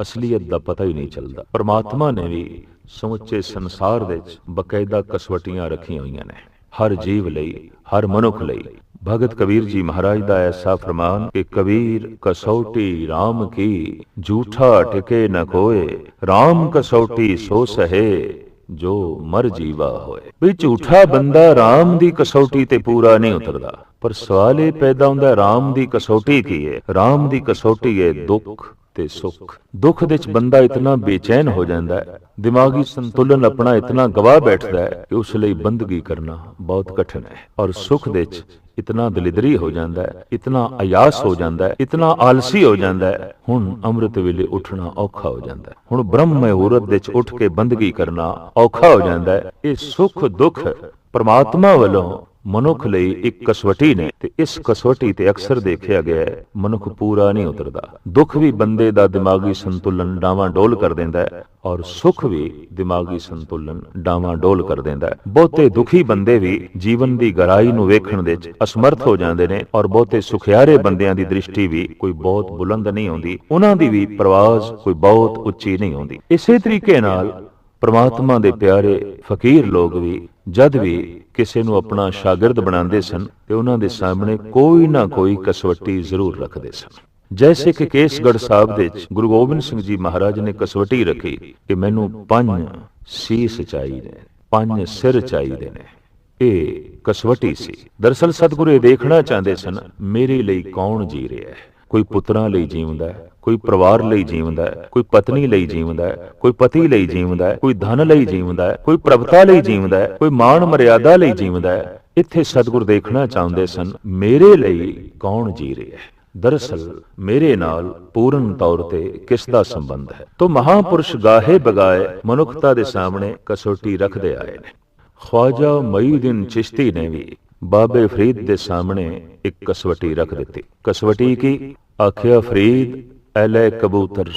ਅਸਲੀਅਤ ਦਾ ਪਤਾ ਹੀ ਨਹੀਂ ਚੱਲਦਾ। ਪਰਮਾਤਮਾ ਨੇ ਵੀ ਸਮੁੱਚੇ ਸੰਸਾਰ ਦੇ ਵਿੱਚ ਬਕਾਇਦਾ ਕਸਵੱਟੀਆਂ ਰੱਖੀਆਂ ਹੋਈਆਂ ਨੇ। ਹਰ ਜੀਵ ਲਈ, ਹਰ ਮਨੁੱਖ ਲਈ। ਭਗਤ ਕਬੀਰ ਜੀ ਮਹਾਰਾਜ ਦਾ ਐਸਾ ਫਰਮਾਨ ਕਿ ਕਬੀਰ ਕਸੌਟੀ RAM ਕੀ, ਝੂਠਾ ਟਿਕੇ ਨ ਕੋਏ RAM ਕਸੌਟੀ ਸੋ ਸਹੇ। ਜੋ ਮਰ ਜੀਵਾ ਹੋਏ। ਵੀ ਝੂਠਾ ਬੰਦਾ RAM ਦੀ ਕਸੌਟੀ ਤੇ ਪੂਰਾ ਨਹੀਂ ਉਤਰਦਾ। ਪਰ ਸਵਾਲ ਇਹ ਪੈਦਾ ਹੁੰਦਾ RAM ਦੀ ਕਸੌਟੀ ਕੀ ਹੈ? RAM ਦੀ ਕਸੌਟੀ ਹੈ ਦੁੱਖ ਤੇ ਸੁੱਖ। ਦੁੱਖ ਦੇ ਵਿੱਚ ਬੰਦਾ ਇਤਨਾ ਬੇਚੈਨ ਹੋ ਜਾਂਦਾ ਹੈ। ਦਿਮਾਗੀ ਸੰਤੁਲਨ ਆਪਣਾ ਇਤਨਾ ਗਵਾ ਬੈਠਦਾ ਹੈ। ਕਿ ਉਸ ਲਈ ਬੰਦਗੀ ਕਰਨਾ ਬਹੁਤ ਕਠਿਨ ਹੈ। ਔਰ ਸੁੱਖ ਦੇ ਵਿੱਚ ਇਤਨਾ ਦਲਿਦਰੀ ਹੋ ਜਾਂਦਾ ਹੈ, ਇਤਨਾ ਆਯਾਸ ਹੋ ਜਾਂਦਾ ਹੈ, ਇਤਨਾ ਆਲਸੀ ਹੋ ਜਾਂਦਾ ਹੈ। ਹੁਣ ਅੰਮ੍ਰਿਤ ਵੇਲੇ ਉੱਠਣਾ ਔਖਾ ਹੋ ਜਾਂਦਾ ਹੈ। ਹੁਣ ਬ੍ਰਹਮ ਮਹੂਰਤ ਵਿੱਚ ਉੱਠ ਕੇ ਬੰਦਗੀ ਕਰਨਾ ਔਖਾ ਹੋ ਜਾਂਦਾ ਹੈ। ਇਹ ਸੁੱਖ ਦੁੱਖ ਪਰਮਾਤਮਾ ਵੱਲੋਂ ਮਨੁੱਖ ਲਈ ਇੱਕ ਕਸਵੱਟੀ ਨੇ ਤੇ ਇਸ ਕਸਵੱਟੀ ਤੇ ਅਕਸਰ ਦੇਖਿਆ ਗਿਆ ਹੈ, ਮਨੁੱਖ ਪੂਰਾ ਨਹੀਂ ਉਤਰਦਾ। ਦੁੱਖ ਵੀ ਬੰਦੇ ਦਾ ਦਿਮਾਗੀ ਸੰਤੁਲਨ ਡਾਵਾਂ ਡੋਲ ਕਰ ਦਿੰਦਾ ਹੈ ਔਰ ਸੁੱਖ ਵੀ ਦਿਮਾਗੀ ਸੰਤੁਲਨ ਡਾਵਾਂ ਡੋਲ ਕਰ ਦਿੰਦਾ ਹੈ। ਬਹੁਤੇ ਦੁਖੀ ਬੰਦੇ ਵੀ ਜੀਵਨ ਦੀ ਗਹਿਰਾਈ ਨੂੰ ਵੇਖਣ ਦੇ ਵਿੱਚ ਅਸਮਰਥ ਹੋ ਜਾਂਦੇ ਨੇ ਔਰ ਬਹੁਤੇ ਸੁਖਿਆਰੇ ਬੰਦਿਆਂ ਦੀ ਦ੍ਰਿਸ਼ਟੀ ਵੀ ਕੋਈ ਬਹੁਤ ਬੁਲੰਦ ਨਹੀਂ ਆਉਂਦੀ। ਉਹਨਾਂ ਦੀ ਵੀ ਪ੍ਰਵਾਜ਼ ਕੋਈ ਬਹੁਤ ਉੱਚੀ ਨਹੀਂ ਆਉਂਦੀ। ਇਸੇ ਤਰੀਕੇ ਨਾਲ ਪ੍ਰਮਾਤਮਾ ਦੇ ਪਿਆਰੇ ਫਕੀਰ ਲੋਕ ਵੀ, ਜਦ ਵੀ ਕਿਸੇ ਨੂੰ ਆਪਣਾ ਸ਼ਾਗਿਰਦ ਬਣਾਉਂਦੇ ਸਨ, ਤੇ ਉਹਨਾਂ ਦੇ ਸਾਹਮਣੇ ਕੋਈ ਨਾ ਕੋਈ ਕਸਵੱਟੀ ਜ਼ਰੂਰ ਰੱਖਦੇ ਸਨ। ਜੈਸੇ ਕਿ ਕੇਸਗੜ ਸਾਹਿਬ ਦੇ ਵਿੱਚ ਗੁਰੂ ਗੋਬਿੰਦ ਸਿੰਘ ਜੀ ਮਹਾਰਾਜ ਨੇ ਕਸਵੱਟੀ ਰੱਖੀ ਕਿ ਮੈਨੂੰ ਪੰਜ ਸੀਸ ਚਾਹੀਦੇ ਨੇ, ਪੰਜ ਸਿਰ ਚਾਹੀਦੇ ਨੇ। ਇਹ ਕਸਵੱਟੀ ਸੀ। ਦਰਸਲ ਸਤਿਗੁਰੂ ਇਹ ਦੇਖਣਾ ਚਾਹੁੰਦੇ ਸਨ, ਮੇਰੇ ਲਈ ਕੌਣ ਜੀ ਰਿਹਾ ਹੈ? ਕੋਈ ਪੁੱਤਰਾਂ ਲਈ ਜੀਵਦਾ ਹੈ, ਕੋਈ ਪਰਿਵਾਰ ਲਈ ਜੀਵਦਾ ਹੈ, ਕੋਈ ਪਤਨੀ ਲਈ ਜੀਵਦਾ ਹੈ, ਕੋਈ ਪਤੀ ਲਈ ਜੀਵਦਾ ਹੈ, ਕੋਈ ਧਨ ਲਈ ਜੀਵਦਾ ਹੈ, ਕੋਈ ਪ੍ਰਭਤਾ ਲਈ ਜੀਵਦਾ ਹੈ, ਕੋਈ ਮਾਣ ਮਰਿਆਦਾ ਲਈ ਜੀਵਦਾ ਹੈ। ਇੱਥੇ ਸਤਿਗੁਰ ਦੇਖਣਾ ਚਾਹੁੰਦੇ ਸਨ, ਮੇਰੇ ਲਈ ਕੌਣ ਜੀ ਰਿਹਾ ਹੈ? ਦਰਅਸਲ, ਮੇਰੇ ਨਾਲ ਪੂਰਨ ਤੌਰ ਤੇ ਕਿਸ ਦਾ ਸੰਬੰਧ ਹੈ? ਤੋ ਮਹਾਪੁਰਸ਼ ਗਾਹੇ ਬਗਾਏ ਮਨੁੱਖਤਾ ਦੇ ਸਾਹਮਣੇ ਕਸੋਟੀ ਰੱਖਦੇ ਆਏ ਨੇ। ਖਵਾਜਾ ਮਈਉਦੀਨ ਚਿਸ਼ਤੀ ਨੇ ਵੀ ਬਾਬੇ ਫਰੀਦ ਦੇ ਸਾਹਮਣੇ ਇੱਕ ਕਸਵਟੀ ਰੱਖ ਦਿੱਤੀ। ਕਸਵਟੀ ਕੀ? ਆਖਿਆ, ਫਰੀਦ ਐਲੇ ਕਬੂਤਰ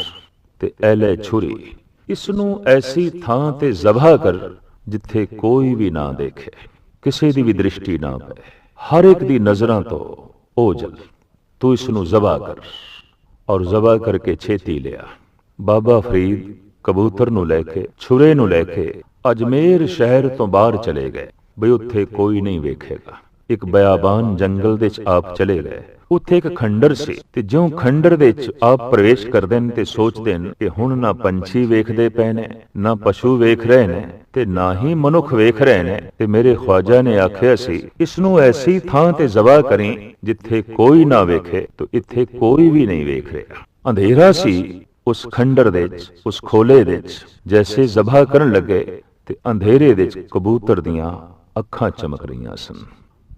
ਤੇ ਐਲੇ ਛੁਰੀ। ਇਸ ਨੂੰ ਐਸੀ ਥਾਂ ਤੇ ਜ਼ਬਾ ਕਰ ਜਿੱਥੇ ਕੋਈ ਵੀ ਨਾ ਦੇਖੇ। ਕਿਸੇ ਦੀ ਵੀ ਦ੍ਰਿਸ਼ਟੀ ਨਾ ਪਏ। ਹਰ ਇੱਕ ਦੀ ਨਜ਼ਰਾਂ ਤੋਂ ਓਝਲ ਤੂੰ ਇਸ ਨੂੰ ਜ਼ਬਾ ਕਰ ਔਰ ਜ਼ਬਾ ਕਰਕੇ ਛੇਤੀ ਲਿਆ। ਬਾਬਾ ਫਰੀਦ ਕਬੂਤਰ ਨੂੰ ਲੈ ਕੇ, ਛੁਰੇ ਨੂੰ ਲੈ ਕੇ ਅਜਮੇਰ ਸ਼ਹਿਰ ਤੋਂ ਬਾਹਰ ਚਲੇ ਗਏ। ਬਈ ਉੱਥੇ ਕੋਈ ਨਹੀਂ ਵੇਖੇਗਾ। ਇੱਕ ਬਿਆਬਾਨ ਜੰਗਲ ਦੇ ਵਿੱਚ ਆਪ ਚਲੇ ਗਏ। ਉੱਥੇ ਇੱਕ ਖੰਡਰ ਸੀ ਤੇ ਜਿਉਂ ਖੰਡਰ ਦੇ ਵਿੱਚ ਆਪ ਪ੍ਰਵੇਸ਼ ਕਰਦੇ ਨੇ ਤੇ ਸੋਚਦੇ ਨੇ ਕਿ ਹੁਣ ਨਾ ਪੰਛੀ ਵੇਖਦੇ ਪਏ ਨੇ, ਨਾ ਪਸ਼ੂ ਵੇਖ ਰਹੇ ਨੇ ਤੇ ਨਾ ਹੀ ਮਨੁੱਖ ਵੇਖ ਰਹੇ ਨੇ। ਤੇ ਮੇਰੇ ਖਵਾਜਾ ਨੇ ਆਖਿਆ ਸੀ ਇਸ ਨੂੰ ਐਸੀ ਥਾਂ ਤੇ ਜ਼ਬਾ ਕਰੀ ਜਿੱਥੇ ਕੋਈ ਨਾ ਵੇਖੇ ਤੇ ਇੱਥੇ ਕੋਈ ਵੀ ਨਹੀਂ ਵੇਖ ਰਿਹਾ। ਅੰਧੇਰਾ ਸੀ ਉਸ ਖੰਡਰ ਦੇ ਵਿੱਚ ਉਸ ਖੋਲੇ ਦੇ ਵਿੱਚ ਜੈਸੇ ਜ਼ਬਾ ਕਰਨ ਲੱਗੇ ਤੇ ਅੰਧੇਰੇ ਦੇ ਵਿੱਚ ਕਬੂਤਰ ਦੀਆਂ ਅੱਖਾਂ ਚਮਕ ਰਹੀਆਂ ਸਨ।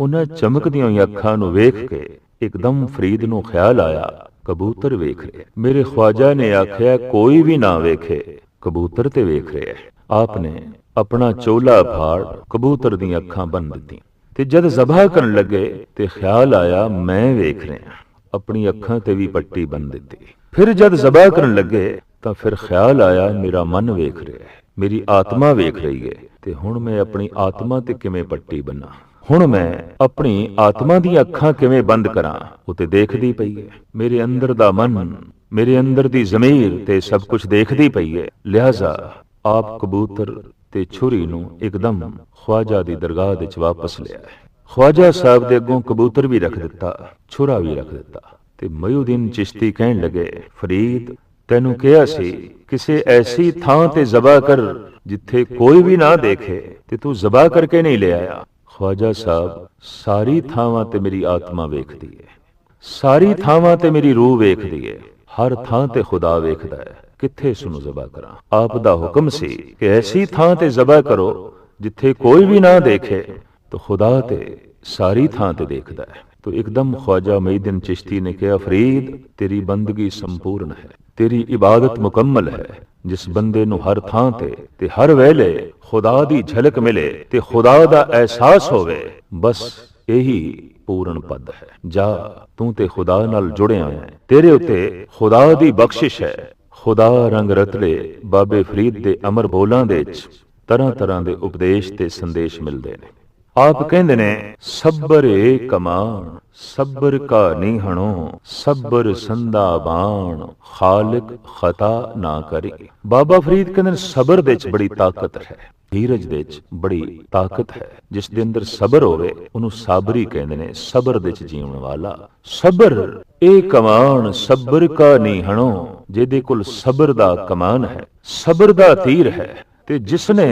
ਉਹਨਾਂ ਚਮਕਦੀਆਂ ਹੋਈਆਂ ਅੱਖਾਂ ਨੂੰ ਵੇਖ ਕੇ ਇੱਕਦਮ ਫਰੀਦ ਨੂੰ ਖਿਆਲ ਆਇਆ, ਕਬੂਤਰ ਵੇਖ ਰਿਹਾ। ਮੇਰੇ ਖਵਾਜਾ ਨੇ ਆਖਿਆ, ਕੋਈ ਵੀ ਨਾ ਵੇਖੇ, ਕਬੂਤਰ ਤੇ ਵੇਖ ਰਿਹਾ ਆਪ ਨੇ ਆਪਣਾ ਚੋਲਾ ਫਾੜ ਕਬੂਤਰ ਦੀਆਂ ਅੱਖਾਂ ਬੰਨ ਦਿੱਤੀਆਂ। ਤੇ ਜਦ ਜ਼ਬਾ ਕਰਨ ਲੱਗੇ ਤੇ ਖਿਆਲ ਆਇਆ, ਮੈਂ ਵੇਖ ਰਿਹਾ ਆਪਣੀ ਅੱਖਾਂ ਤੇ ਵੀ ਪੱਟੀ ਬੰਨ ਦਿੱਤੀ। ਫਿਰ ਜਦ ਜ਼ਬਾ ਕਰਨ ਲੱਗੇ ਤਾਂ ਫਿਰ ਖਿਆਲ ਆਇਆ, ਮੇਰਾ ਮਨ ਵੇਖ ਰਿਹਾ ਹੈ। ਮੇਰੀ ਆਤਮਾ ਵੇਖ ਰਹੀ ਹੈ। ਤੇ ਹੁਣ ਮੈਂ ਆਪਣੀ ਆਤਮਾ ਤੇ ਕਿਵੇਂ ਪੱਟੀ ਬੰਨਾਂ? ਹੁਣ ਮੈਂ ਆਪਣੀ ਆਤਮਾ ਦੀਆਂ ਅੱਖਾਂ ਕਿਵੇਂ ਬੰਦ ਕਰਾਂ? ਉਹ ਤੇ ਦੇਖਦੀ ਪਈ ਹੈ। ਮੇਰੇ ਅੰਦਰ ਦਾ ਮਨ, ਮੇਰੇ ਅੰਦਰ ਦੀ ਜ਼ਮੀਰ ਤੇ ਸਭ ਕੁਝ ਦੇਖਦੀ ਪਈ ਹੈ। ਲਿਹਾਜ਼ਾ, ਆਪ ਕਬੂਤਰ ਤੇ ਛੁਰੀ ਨੂੰ ਇੱਕਦਮ ਖਵਾਜਾ ਦੀ ਦਰਗਾਹ ਵਿੱਚ ਵਾਪਸ ਲਿਆ ਖਵਾਜਾ ਸਾਹਿਬ ਦੇ ਅੱਗੋਂ ਕਬੂਤਰ ਵੀ ਰੱਖ ਦਿੱਤਾ, ਛੁਰਾ ਵੀ ਰੱਖ ਦਿੱਤਾ ਤੇ ਮਯੂਦੀਨ ਚਿਸ਼ਤੀ ਕਹਿਣ ਲੱਗੇ, ਫਰੀਦ, ਤੈਨੂੰ ਕਿਹਾ ਸੀ, ਕਿਸੇ ਐਸੀ ਥਾਂ ਤੇ ਜ਼ਬਾ ਕਰ ਜਿੱਥੇ ਕੋਈ ਵੀ ਨਾ ਦੇਖੇ ਤੇ ਤੂੰ ਜ਼ਬਾ ਕਰਕੇ ਨਹੀਂ ਲੈ ਆਇਆ। ਖਵਾਜਾ ਸਾਹਿਬ, ਸਾਰੀ ਥਾਵਾਂ ਤੇ ਮੇਰੀ ਆਤਮਾ ਵੇਖਦੀ ਹੈ ਸਾਰੀ ਥਾਵਾਂ ਤੇ ਮੇਰੀ ਰੂਹ ਵੇਖਦੀ ਹੈ ਹਰ ਥਾਂ ਤੇ ਖੁਦਾ ਵੇਖਦਾ ਹੈ ਕਿੱਥੇ ਇਸ ਨੂੰ ਜ਼ਬਾ ਕਰਾਂ। ਆਪ ਦਾ ਹੁਕਮ ਸੀ ਕਿ ਐਸੀ ਥਾਂ ਤੇ ਜ਼ਬਾ ਕਰੋ ਜਿੱਥੇ ਕੋਈ ਵੀ ਨਾ ਦੇਖੇ ਤਾਂ ਖੁਦਾ ਤੇ ਸਾਰੀ ਥਾਂ ਤੇ ਦੇਖਦਾ ਹੈ तो एकदम ख्वाजा मईदीन चिश्ती ने कहा फरीद तेरी बंदगी संपूर्ण है तेरी इबादत मुकम्मल है ਜਿਸ ਬੰਦੇ ਨੂੰ ਹਰ ਥਾਂ ਤੇ ਤੇ ਹਰ ਵੇਲੇ ਖੁਦਾ ਦੀ ਝਲਕ ਮਿਲੇ ਤੇ ਖੁਦਾ ਦਾ ਅਹਿਸਾਸ ਹੋਵੇ ਬਸ ਇਹੀ ਪੂਰਨ ਪਦ ਹੈ ਜਾ ਤੂੰ ਤੇ ਖੁਦਾ ਨਾਲ ਜੁੜਿਆ ਹੈ ਤੇਰੇ ਉੱਤੇ ਖੁਦਾ ਦੀ ਬਖਸ਼ਿਸ਼ ਹੈ ਖੁਦਾ ਰੰਗ ਰਤਲੇ ਬਾਬੇ ਫਰੀਦ ਦੇ ਅਮਰ ਬੋਲਾਂ ਦੇ ਵਿੱਚ ਤਰ੍ਹਾਂ ਤਰ੍ਹਾਂ ਦੇ ਉਪਦੇਸ਼ ਤੇ ਸੰਦੇਸ਼ ਮਿਲਦੇ ਨੇ ਆਪ ਕਹਿੰਦੇ ਨੇ, ਸਬਰ ਏ ਸਬਰ ਕਾ ਨਿਹਣੋ, ਸਬਰ ਸੰਦਾ ਬਾਣ, ਖਾਲਕ ਖਤਾ ਨਾ ਕਰੇ। ਬਾਬਾ ਫਰੀਦ ਕਹਿੰਦੇ ਨੇ, ਸਬਰ ਦੇ ਵਿੱਚ ਬੜੀ ਤਾਕਤ ਹੈ, ਧੀਰਜ ਦੇ ਵਿੱਚ ਬੜੀ ਤਾਕਤ ਹੈ। ਜਿਸ ਦੇ ਅੰਦਰ ਸਬਰ ਹੋਵੇ, ਉਹਨੂੰ ਸਾਬਰੀ ਕਹਿੰਦੇ ਨੇ, ਸਬਰ ਦੇ ਵਿੱਚ ਜੀਵਣ ਵਾਲਾ। ਸਬਰ ਇਹ ਕਮਾਨ, ਸਬਰ ਕਾ ਨਿਹਣੋ, ਜਿਹਦੇ ਕੋਲ ਸਬਰ ਦਾ ਕਮਾਨ ਹੈ, ਸਬਰ ਦਾ ਤੀਰ ਹੈ। ਤੇ ਜਿਸ ਨੇ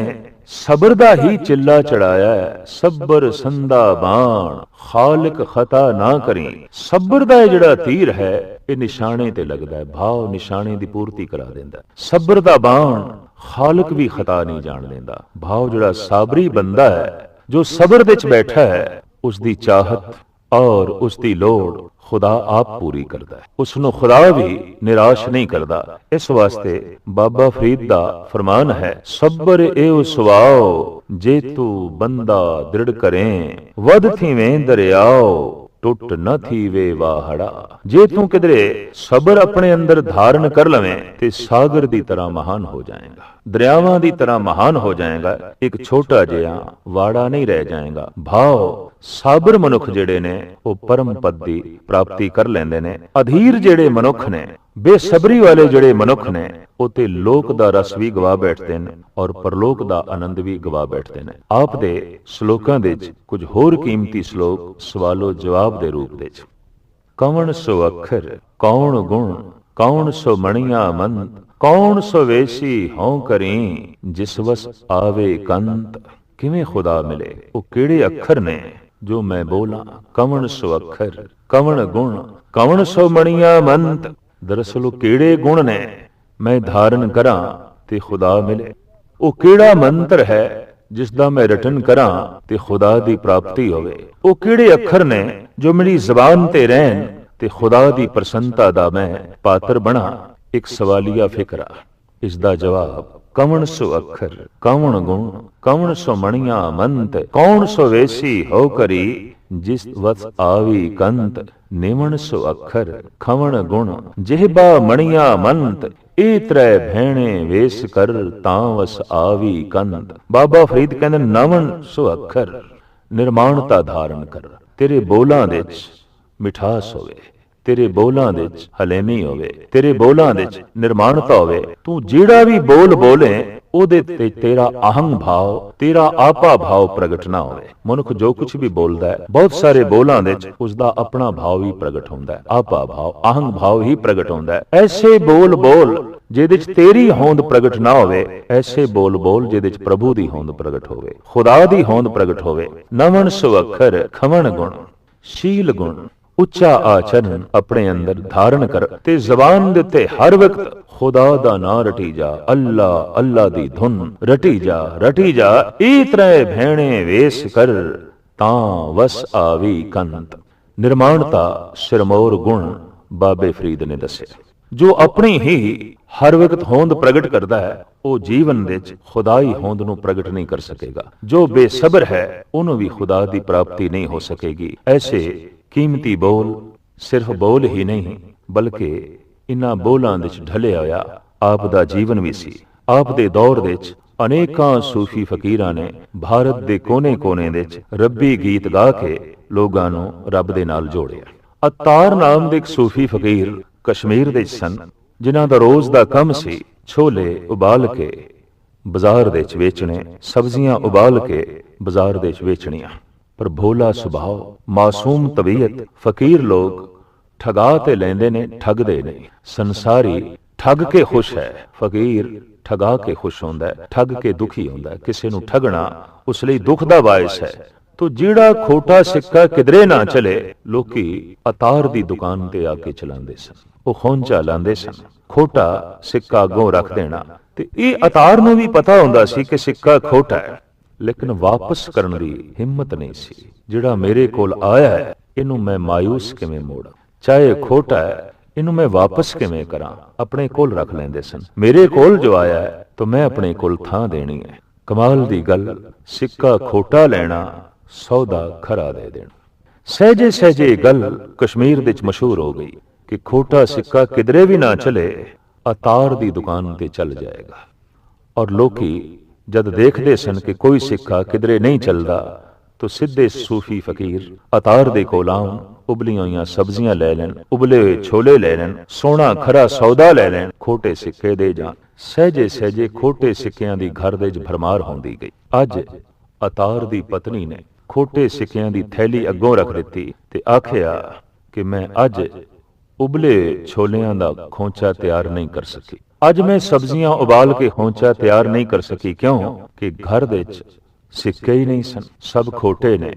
ਸਬਰ ਦਾ ਹੀ ਚਿੱਲਾ ਚੜਾਇਆ ਹੈ। ਸਬਰ ਸੰਦਾ ਬਾਣ, ਖਾਲਕ ਖਤਾ ਨਾ ਕਰੀ। ਸਬਰ ਦਾ ਇਹ ਜਿਹੜਾ ਤੀਰ ਹੈ, ਇਹ ਨਿਸ਼ਾਨੇ ਤੇ ਲੱਗਦਾ ਹੈ। ਭਾਵ ਨਿਸ਼ਾਨੇ ਦੀ ਪੂਰਤੀ ਕਰਾ ਦਿੰਦਾ ਸਬਰ ਦਾ ਬਾਣ, ਖਾਲਕ ਵੀ ਖਤਾ ਨਹੀਂ ਜਾਣ ਦਿੰਦਾ। ਭਾਵ ਜਿਹੜਾ ਸਾਬਰੀ ਬੰਦਾ ਹੈ, ਜੋ ਸਬਰ ਵਿੱਚ ਬੈਠਾ ਹੈ ਉਸ ਦੀ ਚਾਹਤ ਔਰ ਉਸ ਦੀ ਲੋੜ ਖੁਦਾ ਆਪ ਪੂਰੀ ਕਰਦਾ ਹੈ। ਉਸ ਨੂੰ ਖੁਦਾ ਵੀ ਨਿਰਾਸ਼ ਨਹੀਂ ਕਰਦਾ। ਇਸ ਵਾਸਤੇ ਬਾਬਾ ਫਰੀਦ ਦਾ ਫਰਮਾਨ ਹੈ, ਸਬਰ ਏਉ ਸੁਆਓ ਜੇ ਤੂੰ ਬੰਦਾ ਦ੍ਰਿੜ ਕਰੇ, ਵਧ ਥੀਵੇਂ ਦਰਿਆਓ। ਟੁੱਟ ਨਾ ਥੀਵੇ ਵਾਹੜਾ। ਜੇ ਤੂੰ ਕਿਧਰੇ ਸਬਰ ਆਪਣੇ ਅੰਦਰ ਧਾਰਨ ਕਰ ਲਵੇਂ ਤੇ ਸਾਗਰ ਦੀ ਤਰ੍ਹਾਂ ਮਹਾਨ ਹੋ ਜਾਏਗਾ। ਦਰਿਆਵਾਂ ਦੀ ਤਰ੍ਹਾਂ ਮਹਾਨ ਹੋ ਜਾਏਗਾ। ਇੱਕ ਛੋਟਾ ਜਿਹਾ ਵਾੜਾ ਨਹੀਂ ਰਹਿ ਜਾਏਗਾ। ਭਾਵ ਸਾਬਰ ਮਨੁੱਖ ਜਿਹੜੇ ਨੇ ਉਹ ਪਰਮ ਪਦ ਦੀ ਪ੍ਰਾਪਤੀ ਕਰ ਲੈਂਦੇ ਨੇ ਅਧੀਰ ਜਿਹੜੇ ਮਨੁੱਖ ਨੇ ਬੇਸਬਰੀ ਵਾਲੇ ਜਿਹੜੇ ਮਨੁੱਖ ਨੇ ਉਹ ਤੇ ਲੋਕ ਦਾ ਰਸ ਵੀ ਗਵਾ ਬੈਠਦੇ ਨੇ ਔਰ ਪਰਲੋਕ ਦਾ ਆਨੰਦ ਵੀ ਗਵਾ ਬੈਠਦੇ ਨੇ। ਆਪ ਦੇ ਸ਼ਲੋਕਾਂ ਦੇ ਵਿੱਚ ਕੁਝ ਹੋਰ ਕੀਮਤੀ ਸ਼ਲੋਕ ਸਵਾਲੋ ਜਵਾਬ ਦੇ ਰੂਪ ਦੇ ਵਿੱਚ। ਕਵਣ ਸੋ ਅੱਖਰ, ਕੌਣ ਗੁਣ, ਕੌਣ ਸੋ ਮਣੀਆਂ ਮੰਤ, ਕੌਣ ਸੋ ਵੇਸੀ ਹਉ ਕਰੀ, ਜਿਸ ਵਸ ਆਵੇ ਕੰਤ। ਕਿਵੇਂ ਖੁਦਾ ਮਿਲੇ? ਉਹ ਕਿਹੜੇ ਅੱਖਰ ਨੇ ਜੋ ਮੈਂ ਬੋਲਾਂ? ਕਵਣ ਸੋ ਅੱਖਰ, ਕਵਣ ਗੁਣ, ਕਵਣ ਸੋ ਮਣੀਆਂ ਮੰਤ ਦਰਅਸਲ ਉਹ ਕਿਹੜੇ ਗੁਣ ਨੇ? ਮੈਂ ਧਾਰਨ ਕਰਾਂ ਤੇ ਖੁਦਾ ਮਿਲੇ। ਉਹ ਕਿਹੜਾ ਮੰਤਰ ਹੈ ਜਿਸ ਦਾ ਮੈਂ ਰਟਨ ਕਰਾਂ ਤੇ ਖੁਦਾ ਦੀ ਪ੍ਰਾਪਤੀ ਹੋਵੇ? ਉਹ ਕਿਹੜੇ ਅੱਖਰ ਨੇ ਜੋ ਮੇਰੀ ਜ਼ਬਾਨ ਤੇ ਰਹਿਣ ਤੇ ਖੁਦਾ ਦੀ ਪ੍ਰਸੰਨਤਾ ਦਾ ਮੈਂ ਪਾਤਰ ਬਣਾ? ਇੱਕ ਸਵਾਲੀਆ ਫਿਕਰਾ ਇਸ ਦਾ ਜਵਾਬ, ਕਵਣ ਸੋ ਅੱਖਰ, ਕਵਣ ਗੁਣ, ਕਵਣ ਸੋ ਮਣੀਆਂ ਮੰਤ, ਕੌਣ ਸੋ ਵੇਸੀ ਹੋ ਕਰੀ ਜਿਸ ਵਸ ਆਵੀ ਕੰਤ ਨਿਵਣ ਸੋ ਅੱਖਰ, ਖਵਣ ਗੁਣ ਜਿਹਬਾ ਮਣੀਆਂ ਮੰਤ, ਏ ਤ੍ਰੈ ਭੈਣੇ ਵੇਸ ਕਰ ਤਾਂ ਵਸ ਆਵੀ ਕੰਤ ਬਾਬਾ ਫਰੀਦ ਕਹਿੰਦੇ, ਨਵਣ ਸੋ ਅੱਖਰ ਨਿਰਮਾਣਤਾ ਧਾਰਨ ਕਰ, ਤੇਰੇ ਬੋਲਾਂ ਦੇ ਵਿੱਚ ਮਿਠਾਸ ਹੋਵੇ, ਤੇਰੇ ਬੋਲਾਂ ਦੇ ਵਿੱਚ ਹਲੇਮੀ ਹੋਵੇ, ਤੇਰੇ ਬੋਲਾਂ ਦੇ ਵਿੱਚ ਨਿਰਮਾਣਤਾ ਹੋਵੇ, ਤੂੰ ਜਿਹੜਾ ਵੀ ਬੋਲ ਬੋਲੇ ਉਹਦੇ ਤੇ ਤੇਰਾ ਅਹੰਗ ਭਾਵ, ਤੇਰਾ ਆਪਾ ਭਾਵ ਪ੍ਰਗਟ ਨਾ ਹੋਵੇ। ਮਨੁੱਖ ਜੋ ਕੁਝ ਵੀ ਬੋਲਦਾ ਹੈ, ਬਹੁਤ ਸਾਰੇ ਬੋਲਾਂ ਦੇ ਵਿੱਚ ਉਸ ਦਾ ਆਪਣਾ ਭਾਵ ਹੀ ਪ੍ਰਗਟ ਹੁੰਦਾ ਹੈ। ਆਪਾ ਭਾਵ, ਅਹੰਗ ਭਾਵ ਹੀ ਪ੍ਰਗਟ ਹੁੰਦਾ ਹੈ। ਐਸੇ ਬੋਲ ਬੋਲ ਜਿਹਦੇ ਚ ਤੇਰੀ ਹੋਂਦ ਪ੍ਰਗਟ ਨਾ ਹੋਵੇ, ਐਸੇ ਬੋਲ ਬੋਲ ਜਿਹਦੇ ਚ ਪ੍ਰਭੂ ਦੀ ਹੋਂਦ ਪ੍ਰਗਟ ਹੋਵੇ, ਖੁਦਾ ਦੀ ਹੋਂਦ ਪ੍ਰਗਟ ਹੋਵੇ। ਨਵਨ ਸੁ ਖਵਣ ਗੁਣ, ਸ਼ੀਲ ਗੁਣ। ਉੱਚਾ ਆਚਰਨ ਆਪਣੇ ਅੰਦਰ ਧਾਰਨ ਕਰ ਤੇ ਜ਼ਬਾਨ ਦੇ ਉੱਤੇ ਹਰ ਵਕਤ ਖੁਦਾ ਦਾ ਨਾਮ ਰਟੀ ਜਾ ਅੱਲਾ ਅੱਲਾ ਦੀ ਧੁਨ ਰਟੀ ਜਾ ਰਟੀ ਜਾ ਈ ਤਰ੍ਹਾਂ ਭੈਣੇ ਵੇਸ ਕਰ ਤਾਂ ਵਸ ਆਵੀ ਕੰਤ। ਨਿਰਮਾਣਤਾ ਸਿਰਮੌਰ ਗੁਣ ਬਾਬੇ ਫਰੀਦ ਨੇ ਦੱਸਿਆ। ਜੋ ਆਪਣੀ ਹੀ ਹਰ ਵਕਤ ਹੋਂਦ ਪ੍ਰਗਟ ਕਰਦਾ ਹੈ ਉਹ ਜੀਵਨ ਵਿੱਚ ਖੁਦਾਈ ਹੋਂਦ ਨੂੰ ਪ੍ਰਗਟ ਨਹੀਂ ਕਰ ਸਕੇਗਾ। ਜੋ ਬੇਸਬਰ ਹੈ ਉਹਨੂੰ ਵੀ ਖੁਦਾ ਦੀ ਪ੍ਰਾਪਤੀ ਨਹੀਂ ਹੋ ਸਕੇਗੀ। ਐਸੇ ਕੀਮਤੀ ਬੋਲ ਸਿਰਫ ਬੋਲ ਹੀ ਨਹੀਂ, ਬਲਕਿ ਇਨ੍ਹਾਂ ਬੋਲਾਂ ਵਿੱਚ ਢਲਿਆ ਹੋਇਆ ਆਪ ਦਾ ਜੀਵਨ ਵੀ ਸੀ। ਆਪ ਦੇ ਦੌਰ ਵਿੱਚ ਅਨੇਕਾਂ ਸੂਫੀ ਫਕੀਰਾਂ ਨੇ ਭਾਰਤ ਦੇ ਕੋਨੇ-ਕੋਨੇ ਵਿੱਚ ਰੱਬੀ ਗੀਤ ਗਾ ਕੇ ਲੋਕਾਂ ਨੂੰ ਰੱਬ ਦੇ ਨਾਲ ਜੋੜਿਆ। ਅਤਾਰ ਨਾਮ ਦੇ ਇੱਕ ਸੂਫੀ ਫਕੀਰ ਕਸ਼ਮੀਰ ਦੇ ਸਨ, ਜਿਨ੍ਹਾਂ ਦਾ ਰੋਜ਼ ਦਾ ਕੰਮ ਸੀ ਛੋਲੇ ਉਬਾਲ ਕੇ ਬਾਜ਼ਾਰ ਦੇ ਵਿੱਚ ਵੇਚਣੇ, ਸਬਜ਼ੀਆਂ ਉਬਾਲ ਕੇ ਬਾਜ਼ਾਰ ਦੇ ਵਿੱਚ ਵੇਚਣੀਆਂ। ਪਰ ਭੋਲਾ ਸੁਭਾਅ, ਮਾਸੂਮ ਤਬੀਅਤ, ਫਕੀਰ ਲੋਕ ਠਗਾ ਤੇ ਲੈਂਦੇ ਨੇ, ਠਗਦੇ ਨੇ। ਸੰਸਾਰੀ ਠੱਗ ਕੇ ਖੁਸ਼ ਹੈ, ਫਕੀਰ ਠਗਾ ਕੇ ਖੁਸ਼ ਹੁੰਦਾ ਹੈ, ਠੱਗ ਕੇ ਦੁਖੀ ਹੁੰਦਾ ਹੈ। ਕਿਸੇ ਨੂੰ ਠਗਣਾ ਉਸ ਲਈ ਦੁੱਖ ਦਾ ਬਾਇਸ ਹੈ। ਤੋ ਜਿਹੜਾ ਖੋਟਾ ਸਿੱਕਾ ਕਿਧਰੇ ਨਾ ਚਲੇ, ਲੋਕੀ ਅਤਾਰ ਦੀ ਦੁਕਾਨ ਤੇ ਆ ਕੇ ਚਲਾਉਂਦੇ ਸਨ। ਉਹ ਖੋਂਚਾ ਲਾਉਂਦੇ ਸਨ। ਖੋਟਾ ਸਿੱਕਾ ਅੱਗੋਂ ਰੱਖ ਦੇਣਾ। ਤੇ ਇਹ ਅਤਾਰ ਨੂੰ ਵੀ ਪਤਾ ਹੁੰਦਾ ਸੀ ਕਿ ਸਿੱਕਾ ਖੋਟਾ ਹੈ। ਲੇਕਿਨ ਵਾਪਸ ਕਰਨ ਦੀ ਹਿੰਮਤ ਨਹੀਂ ਸੀ। ਜਿਹੜਾ ਮੇਰੇ ਕੋਲ ਆਇਆ ਹੈ, ਇਹਨੂੰ ਮੈਂ ਮਾਇੂਸ ਕਿਵੇਂ ਮੋੜਾਂ? ਚਾਹੇ ਖੋਟਾ ਹੈ, ਇਹਨੂੰ ਮੈਂ ਵਾਪਸ ਕਿਵੇਂ ਕਰਾਂ? ਆਪਣੇ ਕੋਲ ਰੱਖ ਲੈਂਦੇ ਸਨ। ਮੇਰੇ ਕੋਲ ਜੋ ਆਇਆ ਹੈ, ਤਾਂ ਮੈਂ ਆਪਣੇ ਕੋਲ ਥਾਂ ਦੇਣੀ ਹੈ। ਕਮਾਲ ਦੀ ਗੱਲ, ਸਿੱਕਾ ਖੋਟਾ ਲੈਣਾ, ਸੌਦਾ ਖਰਾ ਦੇ ਦੇਣਾ। ਸਹਜੇ ਸਹਜੇ ਗੱਲ ਕਸ਼ਮੀਰ ਵਿੱਚ ਮਸ਼ਹੂਰ ਹੋ ਗਈ ਕਿ ਖੋਟਾ ਸਿੱਕਾ ਕਿਧਰੇ ਵੀ ਨਾ ਚਲੇ, ਅਤਾਰ ਦੀ ਦੁਕਾਨ ਤੇ ਚੱਲ ਜਾਏਗਾ। ਔਰ ਲੋਕੀ ਜਦ ਦੇਖਦੇ ਸਨ ਕਿ ਕੋਈ ਸਿੱਕਾ ਕਿਧਰੇ ਨਹੀਂ ਚੱਲਦਾ ਤਾਂ ਸਿੱਧੇ ਸੂਫੀ ਫਕੀਰ ਅਤਾਰ ਦੇ ਕੋਲ ਆਉਣ ਉਬਲੀਆਂ ਹੋਈਆਂ ਸਬਜ਼ੀਆਂ ਲੈ ਲੈਣ ਉਬਲੇ ਹੋਏ ਛੋਲੇ ਲੈ ਲੈਣ ਸੋਨਾ ਖਰਾ ਸੌਦਾ ਲੈ ਲੈਣ ਖੋਟੇ ਸਿੱਕੇ ਦੇ ਜਾਣ ਸਹਜੇ ਸਹਜੇ ਖੋਟੇ ਸਿੱਕਿਆਂ ਦੀ ਘਰ ਦੇ ਵਿੱਚ ਭਰਮਾਰ ਹੁੰਦੀ ਗਈ। ਅੱਜ ਅਤਾਰ ਦੀ ਪਤਨੀ ਨੇ ਖੋਟੇ ਸਿੱਕਿਆਂ ਦੀ ਥੈਲੀ ਅੱਗੋਂ ਰੱਖ ਦਿੱਤੀ ਤੇ ਆਖਿਆ ਕਿ ਮੈਂ ਅੱਜ ਉਬਲੇ ਛੋਲਿਆਂ ਦਾ ਖੋਂਚਾ ਤਿਆਰ ਨਹੀਂ ਕਰ ਸਕੀ। ਅੱਜ ਮੈਂ ਸਬਜ਼ੀਆਂ ਉਬਾਲ ਕੇ ਖੋਂਚਾ ਤਿਆਰ ਨਹੀਂ ਕਰ ਸਕੀ, ਕਿਉਂ? ਕਿ ਘਰ ਦੇ ਵਿੱਚ ਸਿੱਕੇ ਹੀ ਨਹੀਂ ਸਨ, ਸਭ ਖੋਟੇ ਨੇ,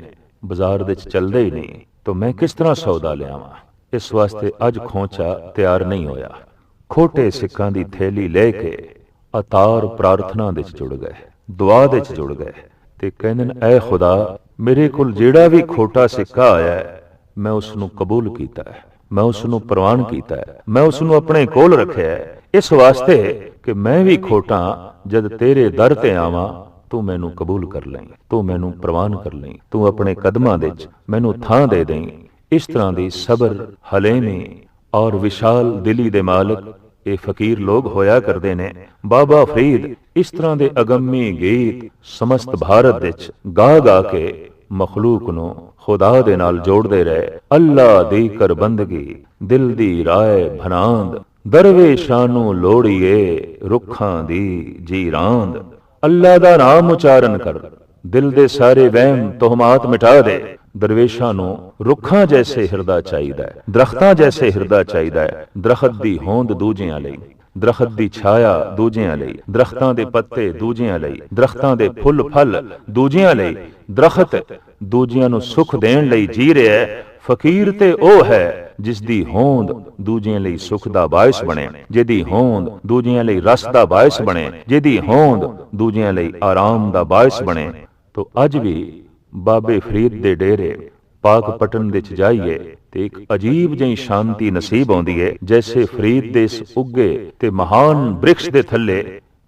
ਬਾਜ਼ਾਰ ਦੇ ਵਿੱਚ ਚੱਲਦੇ ਹੀ ਨਹੀਂ। ਤਾਂ ਮੈਂ ਕਿਸ ਤਰ੍ਹਾਂ ਸੌਦਾ ਲਿਆਵਾਂ? ਇਸ ਵਾਸਤੇ ਅੱਜ ਖੋਂਚਾ ਤਿਆਰ ਨਹੀਂ ਹੋਇਆ। ਖੋਟੇ ਸਿੱਕਾਂ ਦੀ ਥੈਲੀ ਲੈ ਕੇ ਅਤਾਰ ਪ੍ਰਾਰਥਨਾ ਦੇ ਵਿੱਚ ਜੁੜ ਗਏ, ਦੁਆ ਦੇ ਵਿੱਚ ਜੁੜ ਗਏ ਤੇ ਕਹਿੰਦੇ ਨੇ, ਐ ਖੁਦਾ, ਮੇਰੇ ਕੋਲ ਜਿਹੜਾ ਵੀ ਖੋਟਾ ਸਿੱਕਾ ਆਇਆ ਹੈ, ਮੈਂ ਉਸ ਨੂੰ ਕਬੂਲ ਕੀਤਾ ਹੈ, ਮੈਂ ਉਸ ਨੂੰ ਪ੍ਰਵਾਨ ਕੀਤਾ ਹੈ, ਮੈਂ ਉਸ ਨੂੰ ਆਪਣੇ ਕੋਲ ਰੱਖਿਆ ਹੈ ਇਸ ਵਾਸਤੇ ਕਿ ਮੈਂ ਵੀ ਖੋਟਾਂ, ਜਦ ਤੇਰੇ ਦਰ ਤੇ ਆਵਾਂ, ਤੂੰ ਮੈਨੂੰ ਕਬੂਲ ਕਰ ਲੈ ਤੂੰ ਮੈਨੂੰ ਪ੍ਰਵਾਨ ਕਰ ਲੈ ਤੂੰ ਆਪਣੇ ਕਦਮਾਂ ਦੇ ਵਿੱਚ ਮੈਨੂੰ ਥਾਂ ਦੇ ਦੇਂ ਇਸ ਤਰ੍ਹਾਂ ਦੀ ਸਬਰ, ਹਲੇਮੀ ਔਰ ਵਿਸ਼ਾਲ ਦਿਲੀ ਦੇ ਮਾਲਕ ਇਹ ਫਕੀਰ ਲੋਕ ਹੋਇਆ ਕਰਦੇ ਨੇ। ਬਾਬਾ ਫਰੀਦ ਇਸ ਤਰ੍ਹਾਂ ਦੇ ਅਗੰਮੀ ਗੀਤ ਸਮਸਤ ਭਾਰਤ ਵਿੱਚ ਗਾ ਗਾ ਕੇ ਮਖਲੂਕ ਨੂੰ ਖੁਦਾ ਦੇ ਨਾਲ ਜੋੜਦੇ ਰਹੇ। ਅੱਲਾ ਦੀ ਕਰ ਬੰਦਗੀ ਦਿਲ ਦੀ ਰਾਏ ਭਨਾਂਦ ਦਰਵੇਸ਼ਾਂ ਨੂੰ ਲੋੜੀਏ ਰੁੱਖਾਂ ਦੀ ਜੀਰਾਂਦ ਅੱਲਾ ਦਾ ਨਾਮ ਉਚਾਰਨ ਕਰ। ਦਿਲ ਦੇ ਸਾਰੇ ਵਹਿਮ ਤੋਹਮਾਤ ਮਿਟਾ ਦੇ। ਦਰਵੇਸ਼ਾਂ ਨੂੰ ਰੁੱਖਾਂ ਜੈਸੇ ਹਿਰਦਾ ਚਾਹੀਦਾ ਹੈ। ਦਰਖਤਾਂ ਜੈਸੇ ਹਿਰਦਾ ਚਾਹੀਦਾ ਹੈ। ਦਰਖਤ ਦੀ ਹੋਂਦ ਦੂਜਿਆਂ ਲਈ। ਦਰਖਤ ਦੀ ਛਾਇਆ ਦੂਜਿਆਂ ਲਈ। ਦਰਖਤਾਂ ਦੇ ਪੱਤੇ ਦੂਜਿਆਂ ਲਈ। ਦਰਖਤਾਂ ਦੇ ਫੁੱਲ ਫਲ ਦੂਜਿਆਂ ਲਈ। ਦਰਖਤ ਦੂਜਿਆਂ ਨੂੰ ਸੁੱਖ ਦੇਣ ਲਈ ਜੀ ਰਿਹਾ ਹੈ। ਫਕੀਰ ਤੇ ਉਹ ਹੈ ਜਿਸ ਦੀ ਹੋਂਦ ਦੂਜਿਆਂ ਲਈ ਸੁਖ ਦਾ ਬਾਇਸ ਬਣੇ, ਜਿਹਦੀ ਹੋਂਦ ਦੂਜਿਆਂ ਲਈ ਰਸ ਦਾ ਬਾਇਸ ਬਣੇ, ਜਿਹਦੀ ਹੋਂਦ ਦੂਜਿਆਂ ਲਈ ਆਰਾਮ ਦਾ ਬਾਇਸ ਬਣੇ। ਤੋ ਅੱਜ ਵੀ ਬਾਬੇ ਫਰੀਦ ਦੇ ਡੇਰੇ ਪਾਕ ਪਟਨ ਦੇ ਚ ਜਾਈਏ ਤੇ ਇੱਕ ਅਜੀਬ ਜਿਹੀ ਸ਼ਾਂਤੀ ਨਸੀਬ ਆਉਂਦੀ ਹੈ ਜੈਸੇ ਫਰੀਦ ਦੇ ਇਸ ਉੱਗੇ ਤੇ ਮਹਾਨ ਬ੍ਰਿਕਸ਼ ਦੇ ਥੱਲੇ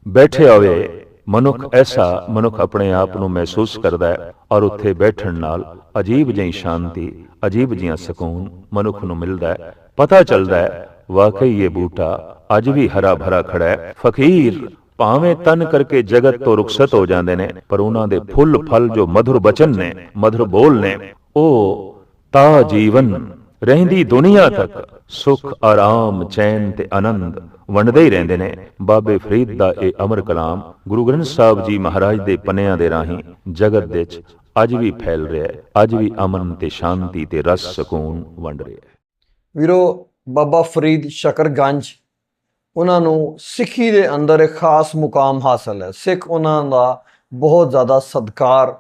ਬੈਠੇ ਹੋਵੇ, ਮਨੁੱਖ ਐਸਾ ਮਨੁੱਖ ਆਪਣੇ ਆਪ ਨੂੰ ਮਹਿਸੂਸ ਕਰਦਾ ਹੈ ਔਰ ਉੱਥੇ ਬੈਠਣ ਨਾਲ ਅਜੀਬ ਜਿਹੀ ਸ਼ਾਂਤੀ ਅਜੀਬ ਜਿਹਾ ਸਕੂਨ ਮਨੁੱਖ ਨੂੰ ਮਿਲਦਾ ਹੈ, ਪਤਾ ਚੱਲਦਾ ਹੈ, ਵਾਕਈ ਇਹ ਬੂਟਾ ਅੱਜ ਵੀ ਹਰਾ ਭਰਾ ਖੜਾ ਹੈ। ਫਕੀਰ ਭਾਵੇਂ ਤਨ ਕਰਕੇ ਜਗਤ ਤੋਂ ਰੁਖਸਤ ਹੋ ਜਾਂਦੇ ਨੇ, ਪਰ ਉਹਨਾਂ ਦੇ ਫੁੱਲ ਫਲ ਜੋ ਮధుਰ ਬਚਨ ਨੇ ਮధుਰ ਬੋਲ ਨੇ, ਉਹ ਤਾ ਜੀਵਨ ਰਹਿੰਦੀ ਦੁਨੀਆ ਤੱਕ, ਸੁਖ, ਆਰਾਮ, ਚੈਨ ਤੇ ਆਨੰਦ ਵੰਡਦੇ ਹੀ ਰਹਿੰਦੇ ਨੇ। ਬਾਬੇ ਫਰੀਦ ਦਾ ਇਹ ਅਮਰ ਕਲਾਮ ਗੁਰੂ ਗ੍ਰੰਥ ਸਾਹਿਬ ਜੀ ਮਹਾਰਾਜ ਦੇ ਪੰਨਿਆਂ ਦੇ ਰਾਹੀਂ ਜਗਤ ਦੇ ਵਿੱਚ ਅੱਜ ਵੀ ਫੈਲ ਰਿਹਾ ਹੈ। ਅੱਜ ਵੀ ਅਮਨ ਤੇ ਸ਼ਾਂਤੀ ਤੇ ਰਸ ਸਕੂਨ ਵੰਡ ਰਿਹਾ ਹੈ। ਵੀਰੋ, ਬਾਬਾ ਫਰੀਦ ਸ਼ਕਰਗੰਜ, ਉਹਨਾਂ ਨੂੰ ਸਿੱਖੀ ਦੇ ਅੰਦਰ ਇੱਕ ਖਾਸ ਮੁਕਾਮ ਹਾਸਲ ਹੈ। ਸਿੱਖ ਉਹਨਾਂ ਦਾ ਬਹੁਤ ਜ਼ਿਆਦਾ ਸਤਿਕਾਰ,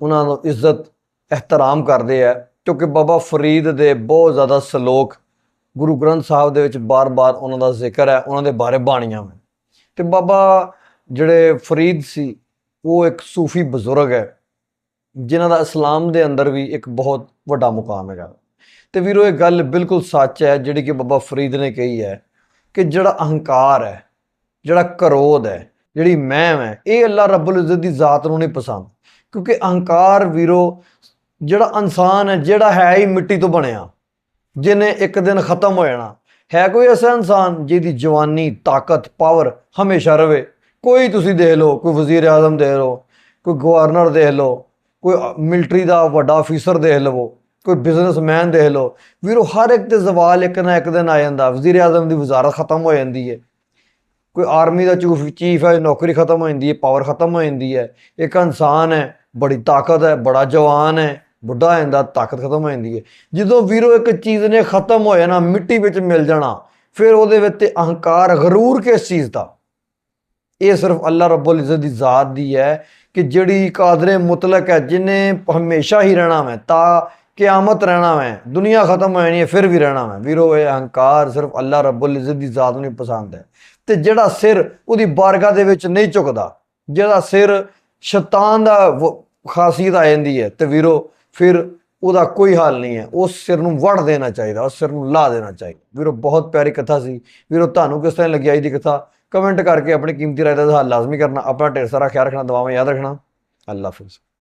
ਉਹਨਾਂ ਨੂੰ ਇੱਜ਼ਤ, ਇਹਤਰਾਮ ਕਰਦੇ ਆ, ਕਿਉਂਕਿ ਬਾਬਾ ਫਰੀਦ ਦੇ ਬਹੁਤ ਜ਼ਿਆਦਾ ਸ਼ਲੋਕ ਗੁਰੂ ਗ੍ਰੰਥ ਸਾਹਿਬ ਦੇ ਵਿੱਚ ਬਾਰ-ਬਾਰ ਉਹਨਾਂ ਦਾ ਜ਼ਿਕਰ ਹੈ, ਉਹਨਾਂ ਦੇ ਬਾਰੇ ਬਾਣੀਆਂ ਹਨ ਤੇ ਬਾਬਾ ਜਿਹੜੇ ਫਰੀਦ ਸੀ, ਉਹ ਇੱਕ ਸੂਫੀ ਬਜ਼ੁਰਗ ਹੈ। ਜਿਨ੍ਹਾਂ ਦਾ ਇਸਲਾਮ ਦੇ ਅੰਦਰ ਵੀ ਇੱਕ ਬਹੁਤ ਵੱਡਾ ਮੁਕਾਮ ਹੈਗਾ। ਤੇ ਵੀਰੋ, ਇਹ ਗੱਲ ਬਿਲਕੁਲ ਸੱਚ ਹੈ, ਜਿਹੜੀ ਕਿ ਬਾਬਾ ਫਰੀਦ ਨੇ ਕਹੀ ਹੈ ਕਿ ਜਿਹੜਾ ਅਹੰਕਾਰ ਹੈ, ਜਿਹੜਾ ਕਰੋਧ ਹੈ, ਜਿਹੜੀ ਮੈਂ ਹੈ, ਇਹ ਅੱਲਾ ਰੱਬੁਲ ਇੱਜ਼ਤ ਦੀ ਜ਼ਾਤ ਨੂੰ ਨਹੀਂ ਪਸੰਦ। ਕਿਉਂਕਿ ਅਹੰਕਾਰ ਵੀਰੋ, ਜਿਹੜਾ ਇਨਸਾਨ ਹੈ, ਜਿਹੜਾ ਹੈ ਹੀ ਮਿੱਟੀ ਤੋਂ ਬਣਿਆ, ਜਿਹਨੇ ਇੱਕ ਦਿਨ ਖਤਮ ਹੋ ਜਾਣਾ, ਹੈ ਕੋਈ ਐਸਾ ਇਨਸਾਨ ਜਿਹਦੀ ਜਵਾਨੀ, ਤਾਕਤ ਪਾਵਰ ਹਮੇਸ਼ਾ ਰਵੇ। ਕੋਈ ਤੁਸੀਂ ਦੇਖ ਲਓ, ਕੋਈ ਵਜ਼ੀਰ ਆਜ਼ਮ ਦੇਖ ਲਓ, ਕੋਈ ਗਵਰਨਰ ਦੇਖ ਲਓ ਕੋਈ ਮਿਲਟਰੀ ਦਾ ਵੱਡਾ ਅਫੀਸਰ ਦੇਖ ਲਵੋ, ਕੋਈ ਬਿਜ਼ਨਸਮੈਨ ਦੇਖ ਲਓ, ਵੀਰੋ, ਹਰ ਇੱਕ ਤੇ ਜ਼ਵਾਲ ਇੱਕ ਨਾ ਇੱਕ ਦਿਨ ਆ ਜਾਂਦਾ। ਵਜ਼ੀਰ ਆਜ਼ਮ ਦੀ ਵਜ਼ਾਰਤ ਖਤਮ ਹੋ ਜਾਂਦੀ ਹੈ। ਕੋਈ ਆਰਮੀ ਦਾ ਚੀਫ ਚੀਫ ਹੈ, ਨੌਕਰੀ ਖਤਮ ਹੋ ਜਾਂਦੀ ਹੈ ਪਾਵਰ ਖਤਮ ਹੋ ਜਾਂਦੀ ਹੈ। ਇੱਕ ਇਨਸਾਨ ਹੈ, ਬੜੀ ਤਾਕਤ ਹੈ, ਬੜਾ ਜਵਾਨ ਹੈ, ਬੁੱਢਾ ਹੋ ਜਾਂਦਾ, ਤਾਕਤ ਖਤਮ ਹੋ ਜਾਂਦੀ ਹੈ। ਜਦੋਂ ਵੀਰੋ ਇੱਕ ਚੀਜ਼ ਨੇ ਖਤਮ ਹੋ ਜਾਣਾ, ਮਿੱਟੀ ਵਿੱਚ ਮਿਲ ਜਾਣਾ, ਫਿਰ ਉਹਦੇ ਵਿੱਚ ਅਹੰਕਾਰ ਗਰੂਰ ਕਿਸ ਚੀਜ਼ ਦਾ? ਇਹ ਸਿਰਫ ਅੱਲਾ ਰੱਬੁਲ ਇੱਜ਼ਤ ਦੀ ਜ਼ਾਤ ਦੀ ਹੈ ਕਿ ਜਿਹੜੀ ਕਾਦਰੇ ਮੁਤਲਕ ਹੈ, ਜਿਨੇ ਹਮੇਸ਼ਾ ਹੀ ਰਹਿਣਾ ਹੈ ਤਾਂ ਕਿਆਮਤ ਰਹਿਣਾ ਹੈ ਦੁਨੀਆ ਖਤਮ ਹੋ ਜਾਣੀ ਹੈ, ਫਿਰ ਵੀ ਰਹਿਣਾ ਹੈ ਵੀਰੋ, ਇਹ ਅਹੰਕਾਰ ਸਿਰਫ ਅੱਲਾ ਰੱਬੁਲ ਇੱਜ਼ਤ ਦੀ ਜ਼ਾਤ ਨੂੰ ਹੀ ਪਸੰਦ ਹੈ। ਤੇ ਜਿਹੜਾ ਸਿਰ ਉਹਦੀ ਬਾਰਗਾਹ ਦੇ ਵਿੱਚ ਨਹੀਂ ਝੁਕਦਾ, ਜਿਹੜਾ ਸਿਰ ਸ਼ੈਤਾਨ ਦਾ ਵ- ਖਾਸੀਅਤ ਆ ਜਾਂਦੀ ਹੈ, ਤੇ ਵੀਰੋ, ਫਿਰ ਉਹਦਾ ਕੋਈ ਹਾਲ ਨਹੀਂ ਹੈ। ਉਸ ਸਿਰ ਨੂੰ ਵੜ ਦੇਣਾ ਚਾਹੀਦਾ, ਉਸ ਸਿਰ ਨੂੰ ਲਾ ਦੇਣਾ ਚਾਹੀਦਾ। ਵੀਰੋ, ਬਹੁਤ ਪਿਆਰੀ ਕਥਾ ਸੀ। ਵੀਰੋ, ਤੁਹਾਨੂੰ ਕਿਸ ਤਰ੍ਹਾਂ ਲੱਗੀ ਅੱਜ ਦੀ ਕਥਾ? ਕਮੈਂਟ ਕਰਕੇ ਆਪਣੀ ਕੀਮਤੀ ਰਾਏ ਦਾ ਹੱਲ ਲਾਜ਼ਮੀ ਕਰਨਾ, ਆਪਣਾ ਢੇਰ ਸਾਰਾ ਖਿਆਲ ਰੱਖਣਾ, ਦੁਆਵਾਂ ਯਾਦ ਰੱਖਣਾ। ਅੱਲਾ ਹਾਫਿਜ਼।